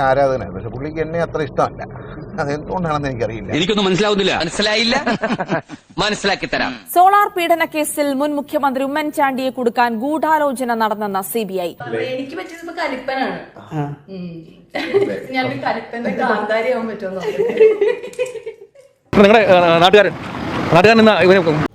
ആരാധന പക്ഷെ പുള്ളിക്ക് എന്നെ അത്ര ഇഷ്ടമല്ല. അതെന്തുകൊണ്ടാണെന്ന് എനിക്കറിയില്ല. എനിക്കൊന്നും മനസ്സിലാവുന്നില്ല. മനസ്സിലായില്ല? മനസ്സിലാക്കി തരാം. സോളാർ പീഡന കേസിൽ മുൻ മുഖ്യമന്ത്രി ഉമ്മൻചാണ്ടിയെ കൊടുക്കാൻ ഗൂഢാലോചന നടന്നെന്ന എനിക്ക് പറ്റിയത് കലിപ്പനാണ്. ഞാനൊരു കലിപ്പന്റെ കാന്താരി ആവാൻ പറ്റുമെന്ന് നിങ്ങളുടെ നാട്ടുകാരൻ നാട്ടുകാരൻ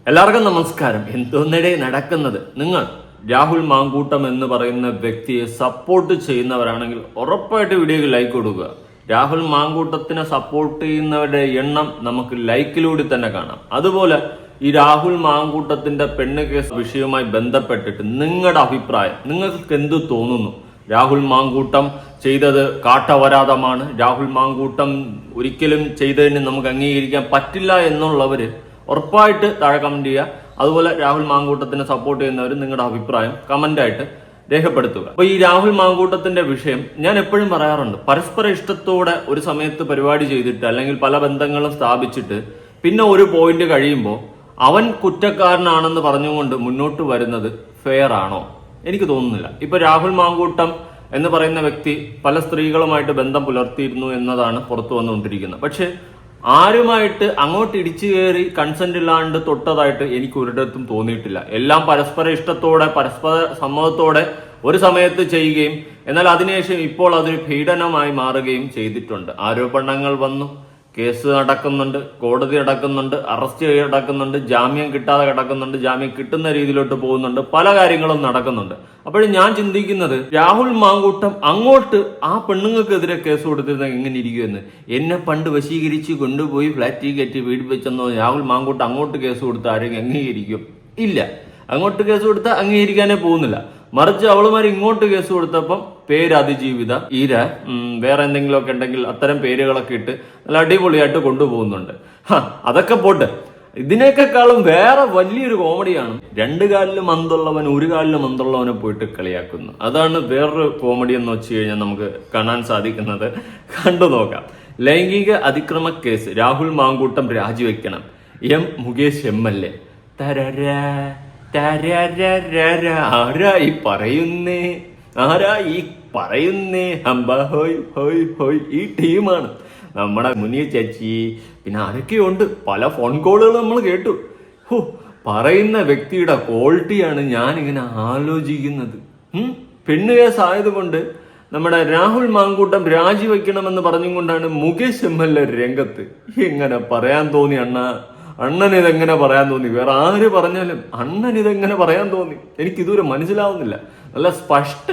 എല്ലാവർക്കും നമസ്കാരം. എന്തോന്നിടെ നടക്കുന്നത്? നിങ്ങൾ രാഹുൽ മാങ്കൂട്ടം എന്ന് പറയുന്ന വ്യക്തിയെ സപ്പോർട്ട് ചെയ്യുന്നവരാണെങ്കിൽ ഉറപ്പായിട്ട് വീഡിയോക്ക് ലൈക്ക് കൊടുക്കുക. രാഹുൽ മാങ്കൂട്ടത്തിനെ സപ്പോർട്ട് ചെയ്യുന്നവരുടെ എണ്ണം നമുക്ക് ലൈക്കിലൂടെ തന്നെ കാണാം. അതുപോലെ ഈ രാഹുൽ മാങ്കൂട്ടത്തിന്റെ പെണ്ണ് കേസ് വിഷയവുമായി ബന്ധപ്പെട്ടിട്ട് നിങ്ങളുടെ അഭിപ്രായം നിങ്ങൾക്ക് എന്ത് തോന്നുന്നു? രാഹുൽ മാങ്കൂട്ടം ചെയ്തത് കാട്ടവരാതമാണ് രാഹുൽ മാങ്കൂട്ടം ഒരിക്കലും ചെയ്തതിന് നമുക്ക് അംഗീകരിക്കാൻ പറ്റില്ല എന്നുള്ളവര് ഉറപ്പായിട്ട് താഴെ കമന്റ് ചെയ്യുക. അതുപോലെ രാഹുൽ മാങ്കൂട്ടത്തിനെ സപ്പോർട്ട് ചെയ്യുന്നവരും നിങ്ങളുടെ അഭിപ്രായം കമന്റ് ആയിട്ട് രേഖപ്പെടുത്തുക. അപ്പൊ ഈ രാഹുൽ മാങ്കൂട്ടത്തിന്റെ വിഷയം ഞാൻ എപ്പോഴും പറയാറുണ്ട്. പരസ്പര ഇഷ്ടത്തോടെ ഒരു സമയത്ത് പരിപാടി ചെയ്തിട്ട് അല്ലെങ്കിൽ പല ബന്ധങ്ങളും സ്ഥാപിച്ചിട്ട് പിന്നെ ഒരു പോയിന്റ് കഴിയുമ്പോൾ അവൻ കുറ്റക്കാരനാണെന്ന് പറഞ്ഞുകൊണ്ട് മുന്നോട്ട് വരുന്നത് ഫെയർ ആണോ? എനിക്ക് തോന്നുന്നില്ല. ഇപ്പൊ രാഹുൽ മാങ്കൂട്ടം എന്ന് പറയുന്ന വ്യക്തി പല സ്ത്രീകളുമായിട്ട് ബന്ധം പുലർത്തിയിരുന്നു എന്നതാണ് പുറത്തു വന്നുകൊണ്ടിരിക്കുന്നത്. പക്ഷെ ആരുമായിട്ട് അങ്ങോട്ട് ഇടിച്ചു കയറി കൺസെന്റ് ഇല്ലാണ്ട് തൊട്ടതായിട്ട് എനിക്ക് ഒരിടത്തും തോന്നിയിട്ടില്ല. എല്ലാം പരസ്പര ഇഷ്ടത്തോടെ പരസ്പര സമ്മതത്തോടെ ഒരു സമയത്ത് ചെയ്യുകയും എന്നാൽ അതിനുശേഷം ഇപ്പോൾ അതൊരു പീഡനമായി മാറുകയും ചെയ്തിട്ടുണ്ട്. ആരോപണങ്ങൾ വന്നു. കേസ് നടക്കുന്നുണ്ട് കോടതി അടക്കുന്നുണ്ട് അറസ്റ്റ് അടക്കുന്നുണ്ട് ജാമ്യം കിട്ടാതെ കിടക്കുന്നുണ്ട് ജാമ്യം കിട്ടുന്ന രീതിയിലോട്ട് പോകുന്നുണ്ട് പല കാര്യങ്ങളും നടക്കുന്നുണ്ട്. അപ്പോഴും ഞാൻ ചിന്തിക്കുന്നത് രാഹുൽ മാങ്കൂട്ടം അങ്ങോട്ട് ആ പെണ്ണുങ്ങൾക്കെതിരെ കേസ് കൊടുത്തിരുന്ന എങ്ങനെ ഇരിക്കുമെന്ന്? എന്നെ പണ്ട് വശീകരിച്ച് കൊണ്ടുപോയി ഫ്ലാറ്റിൽ കയറ്റി വീട് വെച്ചെന്നോ രാഹുൽ മാങ്കൂട്ടം അങ്ങോട്ട് കേസ് കൊടുത്ത് ആരെങ്കിലും അംഗീകരിക്കും? ഇല്ല. അങ്ങോട്ട് കേസ് കൊടുത്താൽ അംഗീകരിക്കാനേ പോകുന്നില്ല. മറിച്ച് അവളുമാർ ഇങ്ങോട്ട് കേസ് കൊടുത്തപ്പം പേര് അതിജീവിത ഈര വേറെ എന്തെങ്കിലുമൊക്കെ ഉണ്ടെങ്കിൽ അത്തരം പേരുകളൊക്കെ ഇട്ട് നല്ല അടിപൊളിയായിട്ട് കൊണ്ടുപോകുന്നുണ്ട്. അതൊക്കെ പോട്ടെ. ഇതിനേക്കാളും വേറെ വലിയൊരു കോമഡിയാണ് രണ്ട് കാലിലും മന്തുള്ളവൻ ഒരു കാലിലും മന്തുള്ളവനെ പോയിട്ട് കളിയാക്കുന്നു. അതാണ് വേറൊരു കോമഡി എന്ന് വെച്ച് കഴിഞ്ഞാൽ നമുക്ക് കാണാൻ സാധിക്കുന്നത്. കണ്ടു നോക്കാം. ലൈംഗിക അതിക്രമ case. Rahul Mankoottam രാജിവെക്കണം. M Mukesh M L A. തരരാ. തരരരര. ആരാ ഈ പറയുന്നേ? ആരാ ഈ പറയുന്നേ? ഹംബ ഹോയ് ഹോയ് ഹോയ്. ഈ ടീമാണ് നമ്മുടെ മുനിയ ചേച്ചി. പിന്നെ ആരൊക്കെയുണ്ട്? പല ഫോൺ കോളുകൾ നമ്മൾ കേട്ടു. ഹോ പറയുന്ന വ്യക്തിയുടെ ക്വാളിറ്റിയാണ് ഇങ്ങനെ ആലോചിക്കുന്നത്? പെണ്ണ് കേസ് ആയതുകൊണ്ട് നമ്മുടെ രാഹുൽ മാങ്കൂട്ടം രാജിവെക്കണമെന്ന് പറഞ്ഞുകൊണ്ടാണ് മുകേഷ് എം എൽ എ രംഗത്ത്. ഇങ്ങനെ പറയാൻ തോന്നി അണ്ണ? അണ്ണൻ ഇതെങ്ങനെ പറയാൻ തോന്നി? വേറെ ആര് പറഞ്ഞാലും അണ്ണൻ ഇതെങ്ങനെ പറയാൻ തോന്നി? എനിക്ക് ഇതുവരെ മനസ്സിലാവുന്നില്ല. നല്ല സ്പഷ്ട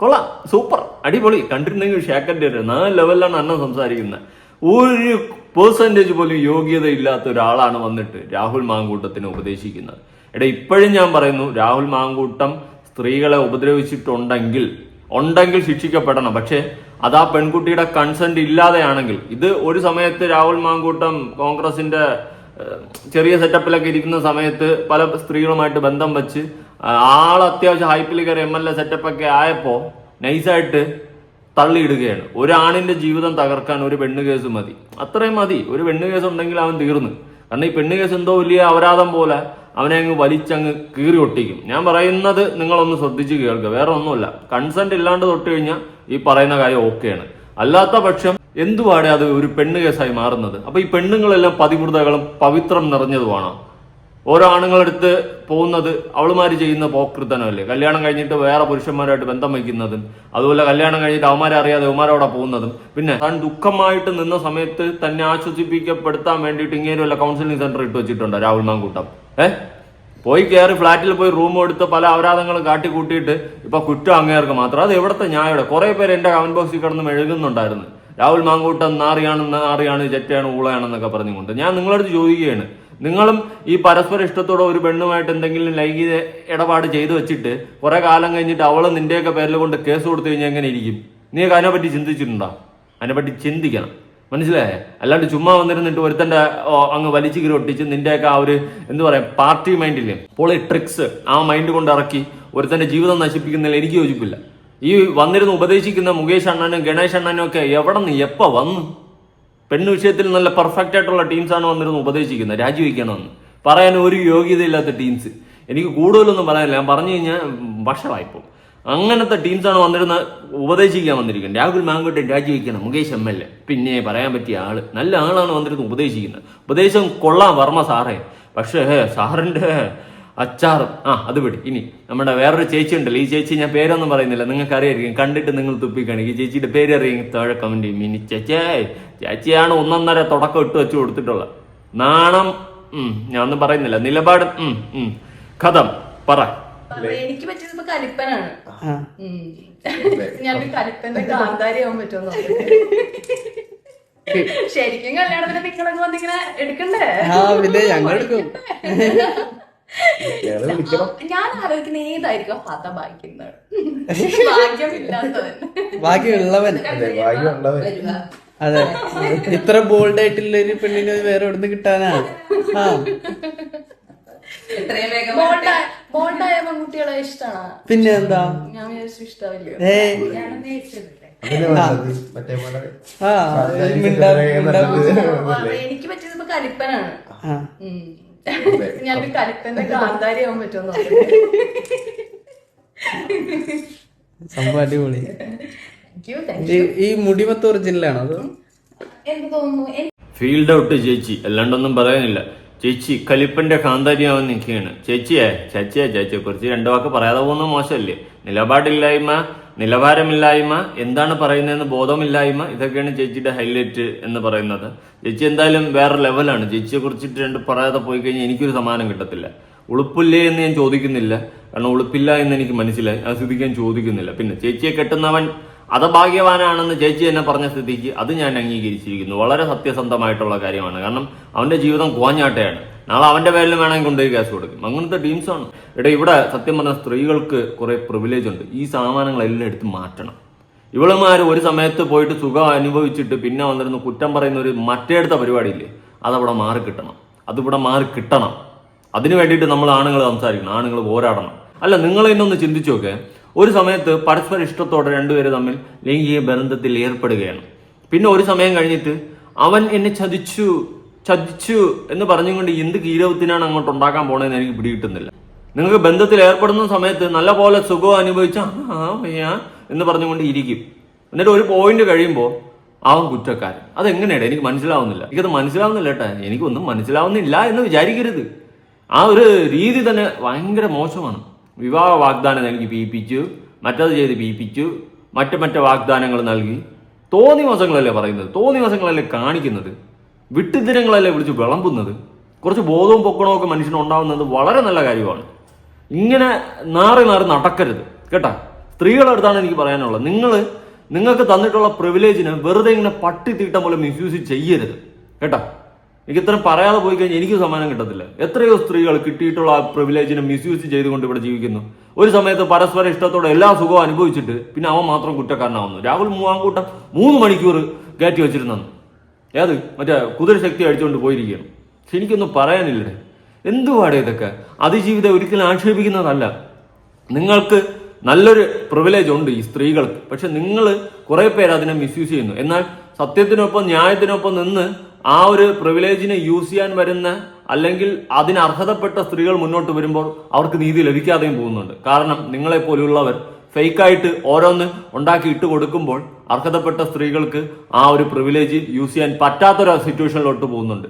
കൊള്ളാം സൂപ്പർ അടിപൊളി. കണ്ടിരുന്നെങ്കിൽ ഷേക്കന്റെ നാല് ലെവലിലാണ് അണ്ണൻ സംസാരിക്കുന്നത്. ഒരു പേഴ്സന്റേജ് പോലും യോഗ്യത ഇല്ലാത്ത ഒരാളാണ് വന്നിട്ട് രാഹുൽ മാങ്കൂട്ടത്തിനെ ഉപദേശിക്കുന്നത്. എടാ ഇപ്പോഴും ഞാൻ പറയുന്നു രാഹുൽ മാങ്കൂട്ടം സ്ത്രീകളെ ഉപദ്രവിച്ചിട്ടുണ്ടെങ്കിൽ ഉണ്ടെങ്കിൽ ശിക്ഷിക്കപ്പെടണം. പക്ഷേ അത് ആ പെൺകുട്ടിയുടെ കൺസെന്റ് ഇല്ലാതെയാണെങ്കിൽ ഇത് ഒരു സമയത്ത് രാഹുൽ മാങ്കൂട്ടം കോൺഗ്രസിന്റെ ചെറിയ സെറ്റപ്പിലൊക്കെ ഇരിക്കുന്ന സമയത്ത് പല സ്ത്രീകളുമായിട്ട് ബന്ധം വെച്ച് ആൾ അത്യാവശ്യം ഹൈപ്പിൽ കയറി എം എൽ എ സെറ്റപ്പൊക്കെ ആയപ്പോൾ നൈസായിട്ട് തള്ളിയിടുകയാണ്. ഒരു ആണിന്റെ ജീവിതം തകർക്കാൻ ഒരു പെണ്ണ് കേസ് മതി. അത്രയും മതി. ഒരു പെണ്ണ് കേസ് ഉണ്ടെങ്കിൽ അവൻ തീർന്നു. കാരണം ഈ പെണ്ണ് കേസ് എന്തോ വലിയ അപരാധം പോലെ അവനെ അങ്ങ് വലിച്ചങ്ങ് കീറി ഒട്ടിക്കും. ഞാൻ പറയുന്നത് നിങ്ങളൊന്ന് ശ്രദ്ധിച്ച് കേൾക്കുക. വേറെ ഒന്നുമില്ല കൺസെന്റ് ഇല്ലാണ്ട് തൊട്ട് കഴിഞ്ഞാൽ ഈ പറയുന്ന കാര്യം ഓക്കെയാണ് അല്ലാത്ത പക്ഷം എന്തുവാടെ അത് ഒരു പെണ്ണ് കേസായി മാറുന്നത്? അപ്പൊ ഈ പെണ്ണുങ്ങളെല്ലാം പതിവൃതകളും പവിത്രം നിറഞ്ഞതുമാണ്? ഓരോ ആണുങ്ങളെടുത്ത് പോകുന്നത് അവളുമാര് ചെയ്യുന്ന പോക്കൃതനല്ലേ കല്യാണം കഴിഞ്ഞിട്ട് വേറെ പുരുഷന്മാരായിട്ട് ബന്ധം വയ്ക്കുന്നതും അതുപോലെ കല്യാണം കഴിഞ്ഞിട്ട് അവന്മാരെ അറിയാതെ അവന്മാരവിടെ പോകുന്നതും പിന്നെ താൻ ദുഃഖമായിട്ട് നിന്ന സമയത്ത് തന്നെ ആശ്വസിപ്പിക്കപ്പെടുത്താൻ വേണ്ടിയിട്ട് ഇങ്ങനെ വല്ല കൗൺസിലിംഗ് സെന്റർ ഇട്ട് വെച്ചിട്ടുണ്ട് രാഹുൽ മാങ്കൂട്ടം? ഏഹ് പോയി കയറി ഫ്ലാറ്റിൽ പോയി റൂം എടുത്ത് പല അപരാധങ്ങളും കാട്ടിക്കൂട്ടിയിട്ട് ഇപ്പൊ കുറ്റം അങ്ങേർക്ക് മാത്രം. അത് എവിടത്തെ ന്യായയുടെ കുറെ പേര് എന്റെ കമന്റ് ബോക്സിൽ കിടന്ന് മെഴുകുന്നുണ്ടായിരുന്നു. രാഹുൽ മാങ്കൂട്ടം നാറിയാണ് നാറിയാണ് ജറ്റയാണ് ഊളയാണെന്നൊക്കെ പറഞ്ഞുകൊണ്ട്. ഞാൻ നിങ്ങളടുത്ത് ചോദിക്കുകയാണ്. നിങ്ങളും ഈ പരസ്പര ഇഷ്ടത്തോടെ ഒരു പെണ്ണുമായിട്ട് എന്തെങ്കിലും ലൈംഗിക ഇടപാട് ചെയ്തു വെച്ചിട്ട് കുറെ കാലം കഴിഞ്ഞിട്ട് അവൾ നിന്റെയൊക്കെ പേരിൽ കൊണ്ട് കേസ് കൊടുത്തു കഴിഞ്ഞാൽ എങ്ങനെ ഇരിക്കും? നീ അതിനെപ്പറ്റി ചിന്തിച്ചിട്ടുണ്ടോ? അതിനെപ്പറ്റി ചിന്തിക്കണം. മനസ്സിലായേ? അല്ലാണ്ട് ചുമ്മാ വന്നിരുന്നിട്ട് ഒരുത്തന്റെ അങ്ങ് വലിച്ചു കീറി ഒട്ടിച്ച് നിന്റെയൊക്കെ ആ ഒരു എന്ത് പറയാ പാർട്ടി മൈൻഡില്ലേ പൊളിട്രിക്സ് ആ മൈൻഡ് കൊണ്ട് ഇറക്കി ഒരുത്തന്റെ ജീവിതം നശിപ്പിക്കുന്നതിൽ എനിക്ക് യോജിപ്പില്ല. ഈ വന്നിരുന്ന് ഉപദേശിക്കുന്ന മുകേഷ് അണ്ണനും ഗണേഷ് അണ്ണനും ഒക്കെ എവിടെ നിന്ന് എപ്പോൾ വന്നു? പെണ്ണ് വിഷയത്തിൽ നല്ല പെർഫെക്റ്റ് ആയിട്ടുള്ള ടീംസാണ് വന്നിരുന്ന് ഉപദേശിക്കുന്നത്. രാജിവെക്കണമെന്ന്. പറയാൻ ഒരു യോഗ്യതയില്ലാത്ത ടീംസ് എനിക്ക് കൂടുതലൊന്നും പറയാനില്ല. ഞാൻ പറഞ്ഞു കഴിഞ്ഞാൽ വഷളായിപ്പോ അങ്ങനത്തെ ടീംസാണ് വന്നിരുന്ന ഉപദേശിക്കാൻ വന്നിരിക്കുന്നത്. Rahul മാങ്കോട്ടെ രാജിവെക്കണം. Mukesh M L A. പിന്നെ പറയാൻ പറ്റിയ ആൾ. നല്ല ആളാണ് വന്നിരുന്ന് ഉപദേശിക്കുന്നത്. ഉപദേശം കൊള്ളാം വർമ്മ സാറേ. പക്ഷേ സാറിന്റെ അച്ചാർ ആ അത് വിട് ഇനി നമ്മുടെ വേറൊരു ചേച്ചി ഉണ്ടല്ലോ. ഈ ചേച്ചി ഞാൻ പേരൊന്നും പറയുന്നില്ല. നിങ്ങൾക്ക് അറിയായിരിക്കും കണ്ടിട്ട് നിങ്ങൾ തുപ്പിക്കാണ്. ഈ ചേച്ചിയുടെ പേര് അറിയും താഴെ കമന്റ് ചെയ്യും. മിനി ചേച്ചേ ചേച്ചിയാണ് ഒന്നൊന്നര തുടക്കം ഇട്ട് വെച്ച് കൊടുത്തിട്ടുള്ളത്. നാണം ഉം, ഞാൻ ഒന്നും പറയുന്നില്ല. നിലപാട് ഉം, ഉം. കഥം പറ. എനിക്ക് പറ്റിയത് ഇപ്പൊ കലിപ്പനാണ്. ഞാൻ കലിപ്പന്റെ കാന്താരി ആവാൻ പറ്റുമെന്ന് ശരിക്കും കല്യാണത്തിന് നിങ്ങളൊക്കെ വന്നിങ്ങനെ എടുക്കണ്ടേ? ആ പിന്നെ ഞങ്ങൾ എടുക്കും ഞാൻ ആലോചിക്കുന്ന ഏതായിരിക്കും വരുക. അതെ ഇത്ര ബോൾഡ് ആയിട്ടുള്ള ഒരു പെണ്ണിന് വേറെ എവിടുന്ന് കിട്ടാനാ? ആ. പെൺകുട്ടികളെ ഇഷ്ടമാണ് പിന്നെ എന്താ? ഞാൻ വിചാരിച്ചു ഇഷ്ടാവില്ല. ഏ. ആ. മിണ്ടാ മിണ്ടാ എനിക്ക് പറ്റിയത് കലിപ്പനാണ്. ഞാനൊരു കലിപ്പന്റെ കാന്താരി ആവാൻ പറ്റുമെന്ന് സംഭവം അടിപൊളി. ഈ മുടിമത്ത് ഒറിജിനലാണോ അത്? എനിക്ക് തോന്നുന്നു ഫീൽഡ് ഔട്ട് ചേച്ചി. അല്ലാണ്ടൊന്നും പറയാനില്ല. ചേച്ചി കലിപ്പന്റെ കാന്താരിയാവാൻ നിൽക്കുകയാണ്. ചേച്ചിയെ ചേച്ചിയെ ചേച്ചിയെ കുറിച്ച് രണ്ടു വാക്ക് പറയാതെ പോകുന്നത് മോശമല്ലേ? നിലപാടില്ലായ്മ നിലവാരമില്ലായ്മ എന്താണ് പറയുന്നതെന്ന് ബോധമില്ലായ്മ ഇതൊക്കെയാണ് ചേച്ചിയുടെ ഹൈലൈറ്റ് എന്ന് പറയുന്നത്. ചേച്ചി എന്തായാലും വേറെ ലെവലാണ്. ചേച്ചിയെ കുറിച്ചിട്ട് രണ്ട് പറയാതെ പോയി കഴിഞ്ഞാൽ എനിക്കൊരു സമാനം കിട്ടത്തില്ല. ഉളുപ്പില്ലേ എന്ന് ഞാൻ ചോദിക്കുന്നില്ല. കാരണം ഉളുപ്പില്ല എന്ന് എനിക്ക് മനസ്സിലായി. ആ സ്ഥിതിക്ക് ഞാൻ ചോദിക്കുന്നില്ല. പിന്നെ ചേച്ചിയെ കെട്ടുന്നവൻ അതഭാഗ്യവാനാണെന്ന് ചേച്ചി എന്നെ പറഞ്ഞ സ്ഥിതിക്ക് അത് ഞാൻ അംഗീകരിച്ചിരിക്കുന്നു. വളരെ സത്യസന്ധമായിട്ടുള്ള കാര്യമാണ്. കാരണം അവന്റെ ജീവിതം കോഞ്ഞാട്ടയാണ് നാളെ അവന്റെ പേരിൽ വേണമെങ്കിൽ കൊണ്ടുപോയി കേസ് കൊടുക്കും. അങ്ങനത്തെ ടീംസാണ് എടാ ഇവിടെ സത്യം പറഞ്ഞാൽ സ്ത്രീകൾക്ക് കുറെ പ്രിവിലേജ് ഉണ്ട്. ഈ സാമാനങ്ങളെല്ലാം എടുത്ത് മാറ്റണം. ഇവളുമാർ ഒരു സമയത്ത് പോയിട്ട് സുഖം അനുഭവിച്ചിട്ട് പിന്നെ വന്നിരുന്ന് കുറ്റം പറയുന്ന ഒരു മറ്റേടുത്ത പരിപാടിയില്ലേ? അതവിടെ മാറി കിട്ടണം. അതിവിടെ മാറി കിട്ടണം. അതിനു വേണ്ടിയിട്ട് നമ്മൾ ആണുങ്ങൾ സംസാരിക്കണം. ആണുങ്ങൾ പോരാടണം. അല്ല നിങ്ങൾ ഇന്നൊന്ന് ചിന്തിച്ചു നോക്കെ. ഒരു സമയത്ത് പരസ്പര ഇഷ്ടത്തോടെ രണ്ടുപേര് തമ്മിൽ ലൈംഗിക ബന്ധത്തിൽ ഏർപ്പെടുകയാണ്. പിന്നെ ഒരു സമയം കഴിഞ്ഞിട്ട് അവൻ എന്നെ ചതിച്ചു. ചതിച്ചു എന്ന് പറഞ്ഞുകൊണ്ട് എന്ത് കീരവത്തിനാണ് അങ്ങോട്ട് ഉണ്ടാക്കാൻ പോണതെന്ന് എനിക്ക് പിടികിട്ടുന്നില്ല. നിങ്ങൾക്ക് ബന്ധത്തിൽ ഏർപ്പെടുന്ന സമയത്ത് നല്ല പോലെ സുഖം അനുഭവിച്ച എന്ന് പറഞ്ഞുകൊണ്ട് ഇരിക്കും. എന്നിട്ട് ഒരു പോയിന്റ് കഴിയുമ്പോൾ അവൻ കുറ്റക്കാരൻ. അതെങ്ങനെയാണ് എനിക്ക് മനസ്സിലാവുന്നില്ല. എനിക്കത് മനസ്സിലാവുന്നില്ല ഏട്ടാ എനിക്കൊന്നും മനസ്സിലാവുന്നില്ല എന്ന് വിചാരിക്കരുത്. ആ ഒരു രീതി തന്നെ ഭയങ്കര മോശമാണ്. വിവാഹ വാഗ്ദാനം എനിക്ക് പീപ്പിച്ചു മറ്റത് ചെയ്ത് പീപ്പിച്ചു മറ്റു മറ്റു വാഗ്ദാനങ്ങൾ നൽകി. തോന്നി മാസങ്ങളല്ലേ പറയുന്നത്? തോന്നി മാസങ്ങളല്ലേ കാണിക്കുന്നത്? വിട്ടുദിനങ്ങളല്ലേ വിളിച്ച് വിളമ്പുന്നത്? കുറച്ച് ബോധവും പൊക്കണവും ഒക്കെ മനുഷ്യന് ഉണ്ടാവുന്നത് വളരെ നല്ല കാര്യമാണ്. ഇങ്ങനെ നാറി നാറി നടക്കരുത്. കേട്ടാ? സ്ത്രീകളുടെ അടുത്താണ് എനിക്ക് പറയാനുള്ളത്. നിങ്ങൾ നിങ്ങൾക്ക് തന്നിട്ടുള്ള പ്രിവിലേജിന് വെറുതെ ഇങ്ങനെ പട്ടി തീട്ടം പോലെ മിസ്യൂസ് ചെയ്യരുത്. കേട്ടാ? എനിക്ക് ഇത്രയും പറയാതെ പോയി കഴിഞ്ഞാൽ എനിക്ക് സമ്മാനം കിട്ടത്തില്ല. എത്രയോ സ്ത്രീകൾ കിട്ടിയിട്ടുള്ള ആ പ്രിവിലേജിനെ മിസ്യൂസ് ചെയ്തുകൊണ്ട് ഇവിടെ ജീവിക്കുന്നു. ഒരു സമയത്ത് പരസ്പര ഇഷ്ടത്തോടെ എല്ലാ സുഖവും അനുഭവിച്ചിട്ട് പിന്നെ അവൻ മാത്രം കുറ്റക്കാരനാവുന്നു. രാഹുൽ മൂവാങ്കൂട്ടം മൂന്ന് മണിക്കൂർ കയറ്റി വെച്ചിരുന്നു. ഏത്? മറ്റേ കുതിര ശക്തി അടിച്ചുകൊണ്ട് പോയിരിക്കുകയാണ് എനിക്കൊന്നും പറയാനില്ലേ എന്തുവാടേ ഇതൊക്കെ? അതിജീവിതം ഒരിക്കലും ആക്ഷേപിക്കുന്നതല്ല. നിങ്ങൾക്ക് നല്ലൊരു പ്രിവിലേജ് ഉണ്ട് ഈ സ്ത്രീകൾക്ക്. പക്ഷെ നിങ്ങൾ കുറെ പേര് അതിനെ മിസ്യൂസ് ചെയ്യുന്നു. എന്നാൽ സത്യത്തിനൊപ്പം ന്യായത്തിനൊപ്പം നിന്ന് ആ ഒരു പ്രിവിലേജിനെ യൂസ് ചെയ്യാൻ വരുന്ന അല്ലെങ്കിൽ അതിന് അർഹതപ്പെട്ട സ്ത്രീകൾ മുന്നോട്ട് വരുമ്പോൾ അവർക്ക് നീതി ലഭിക്കാതെയും പോകുന്നുണ്ട്. കാരണം നിങ്ങളെ ഫേക്കായിട്ട് ഓരോന്ന് ഉണ്ടാക്കി ഇട്ട് കൊടുക്കുമ്പോൾ അർഹതപ്പെട്ട സ്ത്രീകൾക്ക് ആ ഒരു പ്രിവിലേജ് യൂസ് ചെയ്യാൻ പറ്റാത്തൊരു സിറ്റുവേഷനിലോട്ട് പോകുന്നുണ്ട്.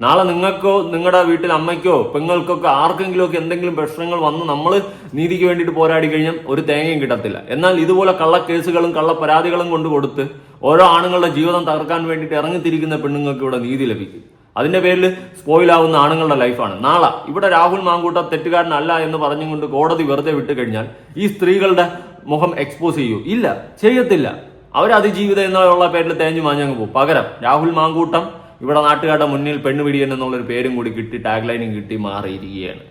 നാളെ നിങ്ങൾക്കോ നിങ്ങളുടെ വീട്ടിൽ അമ്മയ്ക്കോ പെങ്ങൾക്കൊക്കെ ആർക്കെങ്കിലുമൊക്കെ എന്തെങ്കിലും പ്രശ്നങ്ങൾ വന്ന് നമ്മൾ നീതിക്ക് വേണ്ടിയിട്ട് പോരാടി കഴിഞ്ഞാൽ ഒരു തേങ്ങയും കിട്ടത്തില്ല. എന്നാൽ ഇതുപോലെ കള്ളക്കേസുകളും കള്ള പരാതികളും കൊണ്ട് കൊടുത്ത് ഓരോ ആണുങ്ങളുടെ ജീവിതം തകർക്കാൻ വേണ്ടിയിട്ട് ഇറങ്ങിത്തിരിക്കുന്ന പെണ്ണുങ്ങൾക്ക് ഇവിടെ നീതി ലഭിക്കും. അതിന്റെ പേരിൽ സ്പോയിലാവുന്ന ആണുങ്ങളുടെ ലൈഫാണ്. നാളെ ഇവിടെ രാഹുൽ മാങ്കൂട്ട തെറ്റുകാരനല്ല എന്ന് പറഞ്ഞുകൊണ്ട് കോടതി വെറുതെ വിട്ട് കഴിഞ്ഞാൽ ഈ സ്ത്രീകളുടെ മുഖം എക്സ്പോസ് ചെയ്യൂ. ഇല്ല ചെയ്യത്തില്ല. അവർ അതിജീവിതം എന്നുള്ള പേരിൽ തേഞ്ഞു മാഞ്ഞങ്ങ് പോകും. പകരം രാഹുൽ മാങ്കൂട്ടം ഇവിടെ നാട്ടുകാരുടെ മുന്നിൽ പെണ്ണുപിടിയൻ എന്നുള്ളൊരു പേരും കൂടി കിട്ടി ടാഗ് ലൈനും കിട്ടി മാറിയിരിക്കുകയാണ്.